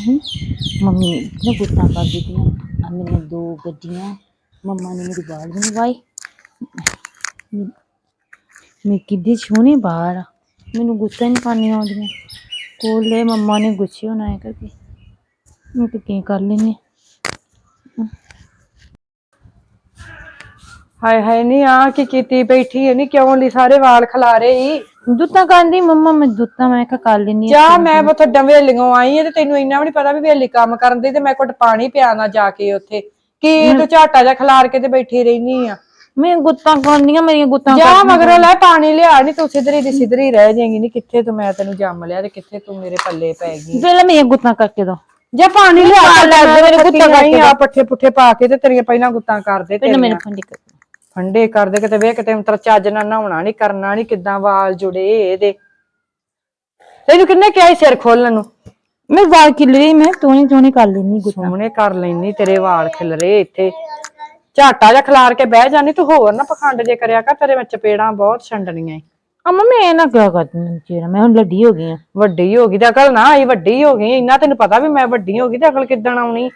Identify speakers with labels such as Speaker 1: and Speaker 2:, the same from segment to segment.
Speaker 1: Mummy ਨੇ ਗੁੱਤਾਂ ਕਰ ਦਿੱਤੀਆਂ। ਆ ਮੈਨੂੰ ਦੋ ਗੱਡੀਆਂ, ਮੰਮਾ ਨੇ ਮੇਰੀ ਬਾਲ ਵੀ ਨਵਾਈ ਮੈਂ ਕਿੱਦੀ ਸੋਹਣੀ ਬਾਹਰ ਆ। ਮੈਨੂੰ ਗੁੱਤਾਂ ਨਹੀਂ ਪਾਣੀ ਆਉਂਦੀਆਂ। ਕੋਲੇ ਮੰਮਾ ਨੇ ਗੁੱਸੇ ਹੋਣਾ ਹੈ ਕਰਕੇ। ਮੈਂ ਤਾਂ ਕੀ ਕਰ ਲੈਣੀ
Speaker 2: ਹਾਏ ਹਾਏ ਨਹੀਂ ਆ ਕੀ ਕੀਤੀ ਬੈਠੀ ਹੈ ਨਹੀਂ ਕਿਉਂ ਲਈ ਸਾਰੇ ਵਾਲ ਖਲਾਰੇ ਹੀ
Speaker 1: ਦੁੱਤਾਂ ਕਹਿੰਦੀ ਮੰਮਾ ਮੈਂ ਦੁੱਤਾਂ ਮੈਂ ਕਿਹਾ ਕਰ ਲੈਣੀ
Speaker 2: ਜਾ ਮੈਂ ਉਥੋਂ ਡਵੇਲੀਆਂ ਆਈ ਹੈ ਤੇ ਤੈਨੂੰ ਇੰਨਾ ਵੀ ਨਹੀਂ ਪਤਾ ਵੀ ਵੇਲੀ ਕੰਮ ਕਰਨ ਦੀ ਤੇ ਮੈਂ ਘੁੱਟ ਪਾਣੀ ਪਿਆਣਾ ਜਾ ਕੇ ਉੱਥੇ। ਕੀ ਤੂੰ ਝਾਟਾ ਜਾ ਖਲਾਰ ਕੇ ਤੇ ਬੈਠੀ ਰਹਿਨੀ ਆ?
Speaker 1: ਮੈਂ ਗੁੱਤਾਂ ਕਰਨੀਆਂ ਮੇਰੀਆਂ ਗੁੱਤਾਂ
Speaker 2: ਜਾ ਮਗਰੋਂ ਲੈ ਪਾਣੀ ਲਿਆ ਨਹੀਂ ਤੂੰ ਸਿੱਧਰੀ ਦੀ ਸਿੱਧਰੀ ਰਹਿ ਜਾਏਗੀ ਨਹੀਂ ਕਿੱਥੇ ਤੂੰ ਮੈਂ ਤੈਨੂੰ ਜੰਮ ਲਿਆ ਤੇ ਕਿੱਥੇ ਤੂੰ ਮੇਰੇ ਪੱਲੇ ਪੈ ਗਈ।
Speaker 1: ਪਹਿਲਾਂ ਮੇਰੀਆਂ ਗੁੱਤਾਂ ਕਰਕੇ ਦੋ।
Speaker 2: ਜਾ ਪਾਣੀ ਲਿਆ
Speaker 1: ਲੈ,
Speaker 2: ਮੇਰੇ
Speaker 1: ਮੇਰੇ
Speaker 2: ਗੁੱਤਾਂ ਗਈ ਆ ਪੱਠੇ ਪੁੱਠੇ ਪਾ ਕੇ ਤੇ ਤੇਰੀਆਂ ਪਹਿਲਾਂ ਗੁੱਤਾਂ ਕਰ ਦੇ
Speaker 1: ਪਹਿਲਾਂ ਮੇਰੇ
Speaker 2: ਤੇਰੀਆਂ।
Speaker 1: ਫੰਡੀ ਕਰ।
Speaker 2: ਫੰਡੇ ਕਰਦੇ ਕਿਤੇ ਵੇਖ ਕਿਤੇ ਅੰਤਰ ਚੱਜ ਨਾਲ ਨਹਾਉਣਾ ਨਹੀਂ ਕਰਨਾ ਨਹੀਂ ਕਿੱਦਾਂ ਵਾਲ ਜੁੜੇ ਇਹਦੇ। ਤੈਨੂੰ ਕਿੰਨੇ ਕਿਹਾ ਸੀ ਸਿਰ ਖੋਲਣ ਨੂੰ?
Speaker 1: ਮੈਂ ਵਾਲ ਕਿੱਲੇ ਮੈਂ ਤੋਣੀ ਤੋਣੀ ਕਰ ਲੈਣੀ ਗੁੱਤਾਂ।
Speaker 2: ਸੋਹਣੇ ਕਰ ਲੈਨੀ ਤੇਰੇ ਵਾਲ ਖਿਲਰੇ ਇੱਥੇ। ਝਾਟਾ ਜਾਂ ਖਲਾਰ ਕੇ ਬਹਿ ਜਾਨੀ ਤੂੰ ਹੋਰ ਨਾ ਪਖੰਡ ਜੇ ਕਰਿਆ ਕਰ ਤੇਰੇ ਵਿੱਚ ਚਪੇੜਾਂ ਬਹੁਤ ਛੰਡਣੀਆਂ ਈ।
Speaker 1: ਅਮਾ ਮੈਂ ਇਹ ਨਾ ਕਿਆ ਕਰਦੀ ਚਿਹਰਾ ਮੈਂ ਹੁਣ ਲੱਡੀ ਹੋ ਗਈ ਆ
Speaker 2: ਵੱਡੀ ਹੋ ਗਈ ਤੇ ਅਕਲ ਨਾ ਆਈ ਵੱਡੀ ਹੋ ਗਈ ਇੰਨਾ ਤੈਨੂੰ ਪਤਾ ਵੀ ਮੈਂ ਵੱਡੀ ਹੋ ਗਈ ਤੇ ਅਕਲ ਕਿੱਦਣ ਆਉਣੀ?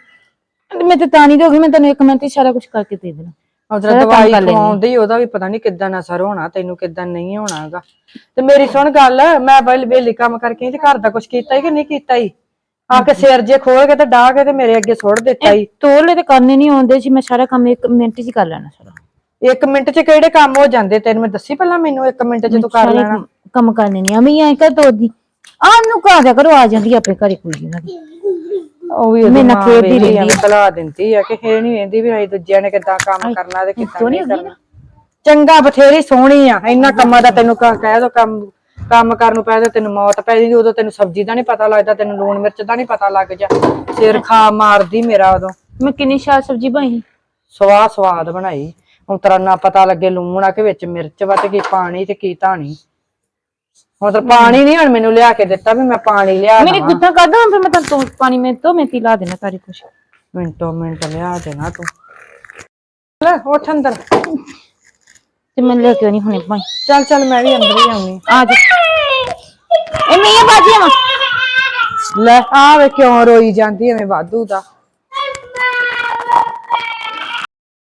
Speaker 1: ਮੈਂ ਤੇ ਤਾਂ ਨਹੀਂ ਹੋ ਗਈ ਮੈਂ ਤੈਨੂੰ ਇੱਕ ਮਿੰਟ ਹੀ ਸਾਰਾ ਕੁਝ ਕਰਕੇ ਦੇ ਦੇਣਾ। ਸਾਰਾ ਕੰਮ
Speaker 2: ਦਵਾਈ। ਖਵਾਉਂਦੀ ਉਹਦਾ ਵੀ ਪਤਾ ਨਹੀਂ ਕਿੱਦਾਂ ਅਸਰ ਹੋਣਾ ਤੈਨੂੰ ਕਿੱਦਾਂ ਨਹੀਂ ਹੋਣਾਗਾ ਤੇ ਮੇਰੀ ਸੁਣ ਗੱਲ ਮੈਂ ਬਲ ਵੇਲੀ ਕੰਮ ਕਰਕੇ ਤੇ ਘਰ ਦਾ ਕੁਝ ਕੀਤਾ ਹੀ ਕਿ ਨਹੀਂ ਕੀਤਾ ਹੀ ਆ ਕੇ ਸਿਰ ਜੇ ਖੋਲ ਕੇ ਤੇ ਡਾਹ ਕੇ ਤੇ ਮੇਰੇ ਅੱਗੇ ਸੁੱਟ ਦਿੱਤਾ ਹੀ
Speaker 1: ਤੋਲੇ ਤੇ ਕਰਨੇ ਨਹੀਂ ਆਉਂਦੇ ਸੀ ਮੈਂ ਸਾਰਾ ਕੰਮ ਇੱਕ ਮਿੰਟ 'ਚ ਕਰ ਲੈਣਾ ਸਾਰਾ।
Speaker 2: ਇੱਕ ਮਿੰਟ 'ਚ ਕਿਹੜੇ ਕੰਮ ਹੋ ਜਾਂਦੇ ਤੈਨੂੰ? ਮੈਂ ਦੱਸੀ ਪਹਿਲਾਂ ਮੈਨੂੰ ਇੱਕ ਮਿੰਟ 'ਚ ਤੂੰ ਕਰ ਲੈਣਾ।
Speaker 1: ਕੰਮ ਕਰਨੇ ਨਹੀਂ ਆ ਮੈਂ ਐਂ ਕਰ ਤੋਦੀ ਆ ਨੂੰ ਕਹਾ ਕਰੋ ਆ ਜਾਂਦੀ ਆਪੇ ਘਰੇ ਕੋਈ ਨਹੀਂ
Speaker 2: ਉਹ ਵੀ
Speaker 1: ਮੇਰੇ ਨਾਲ ਖੇਡਦੀ
Speaker 2: ਰਹਿੰਦੀ ਆ। ਬੁਲਾ ਦਿੰਦੀ ਆ ਕਿ ਇਹ ਨਹੀਂ ਰਹਿੰਦੀ ਵੀ ਅਸੀਂ ਦੂਜਿਆਂ ਨੇ ਕਿੱਦਾਂ ਕੰਮ ਕਰਨਾ ਤੇ ਕਿੱਦਾਂ ਨਹੀਂ ਕਰਨਾ। ਚੰਗਾ ਬਥੇਰੀ ਸੋਹਣੀ ਆ। ਇੰਨਾ ਕੰਮਾਂ ਦਾ ਤੈਨੂੰ ਕਹਿ ਦੋ ਕੰਮ ਕੰਮ ਕਰਨ ਨੂੰ ਪੈ ਜਾ ਤੈਨੂੰ ਮੌਤ ਪੈ ਜਾਂਦੀ ਉਦੋਂ ਤੈਨੂੰ ਸਬਜ਼ੀ ਦਾ ਨਹੀਂ ਪਤਾ ਲੱਗਦਾ ਤੈਨੂੰ ਲੂਣ ਮਿਰਚ ਦਾ ਨਹੀਂ ਪਤਾ ਲੱਗ ਜਾ। ਸਿਰ ਖਾ ਮਾਰਦੀ ਮੇਰਾ ਉਦੋਂ।
Speaker 1: ਮੈਂ ਕਿੰਨੀ ਸ਼ਾਲ ਸਬਜ਼ੀ ਬਣਾਈ
Speaker 2: ਸਵਾਦ ਸਵਾਦ ਬਣਾਈ। ਹੁਣ ਤੇਰਾ ਨਾ ਪਤਾ ਲੱਗੇ ਲੂਣ ਆ ਕੇ ਵਿੱਚ ਮਿਰਚ ਵਾ ਤੇ ਕੀ ਪਾਣੀ ਤੇ ਕੀ ਧਾਣੀ। ਤਾਂ ਪਾਣੀ ਨਹੀਂ ਹੁਣ ਮੈਨੂੰ ਲਿਆ ਕੇ ਦਿੱਤਾ ਵੀ ਮੈਂ ਪਾਣੀ ਲਿਆ
Speaker 1: ਮੇਰੀ
Speaker 2: ਦੇਵਾਂ।
Speaker 1: ਗੁੱਤਾਂ ਕਰ ਦੋ ਫਿਰ ਮੈਂ ਤਾਂ ਪਾਣੀ ਮੈਂ ਤੋਂ ਮੈਂ ਲਾ ਦੇਣਾ ਸਾਰੀ ਕੁਝ
Speaker 2: ਮਿੰਟੋ ਮਿੰਟ ਲਿਆ ਦੇਣਾ ਤੂੰ। ਲੈ ਉੱਠ ਅੰਦਰ।
Speaker 1: ਤੇ ਮੈਂ ਲੈ ਕੇ ਨਹੀਂ ਹੁਣੇ ਭਾਈ।
Speaker 2: ਚੱਲ ਚੱਲ ਮੈਂ ਵੀ ਅੰਦਰ ਹੀ ਆਉਣੀ
Speaker 1: ਆ ਜਾ। ਇਹ ਮੀਆਂ ਬਾਜੀ ਮਾ।
Speaker 2: ਲੈ ਆ ਵੇ ਕਿਉਂ ਰੋਈ ਜਾਂਦੀ ਐਵੇਂ ਵਾਧੂ ਦਾ।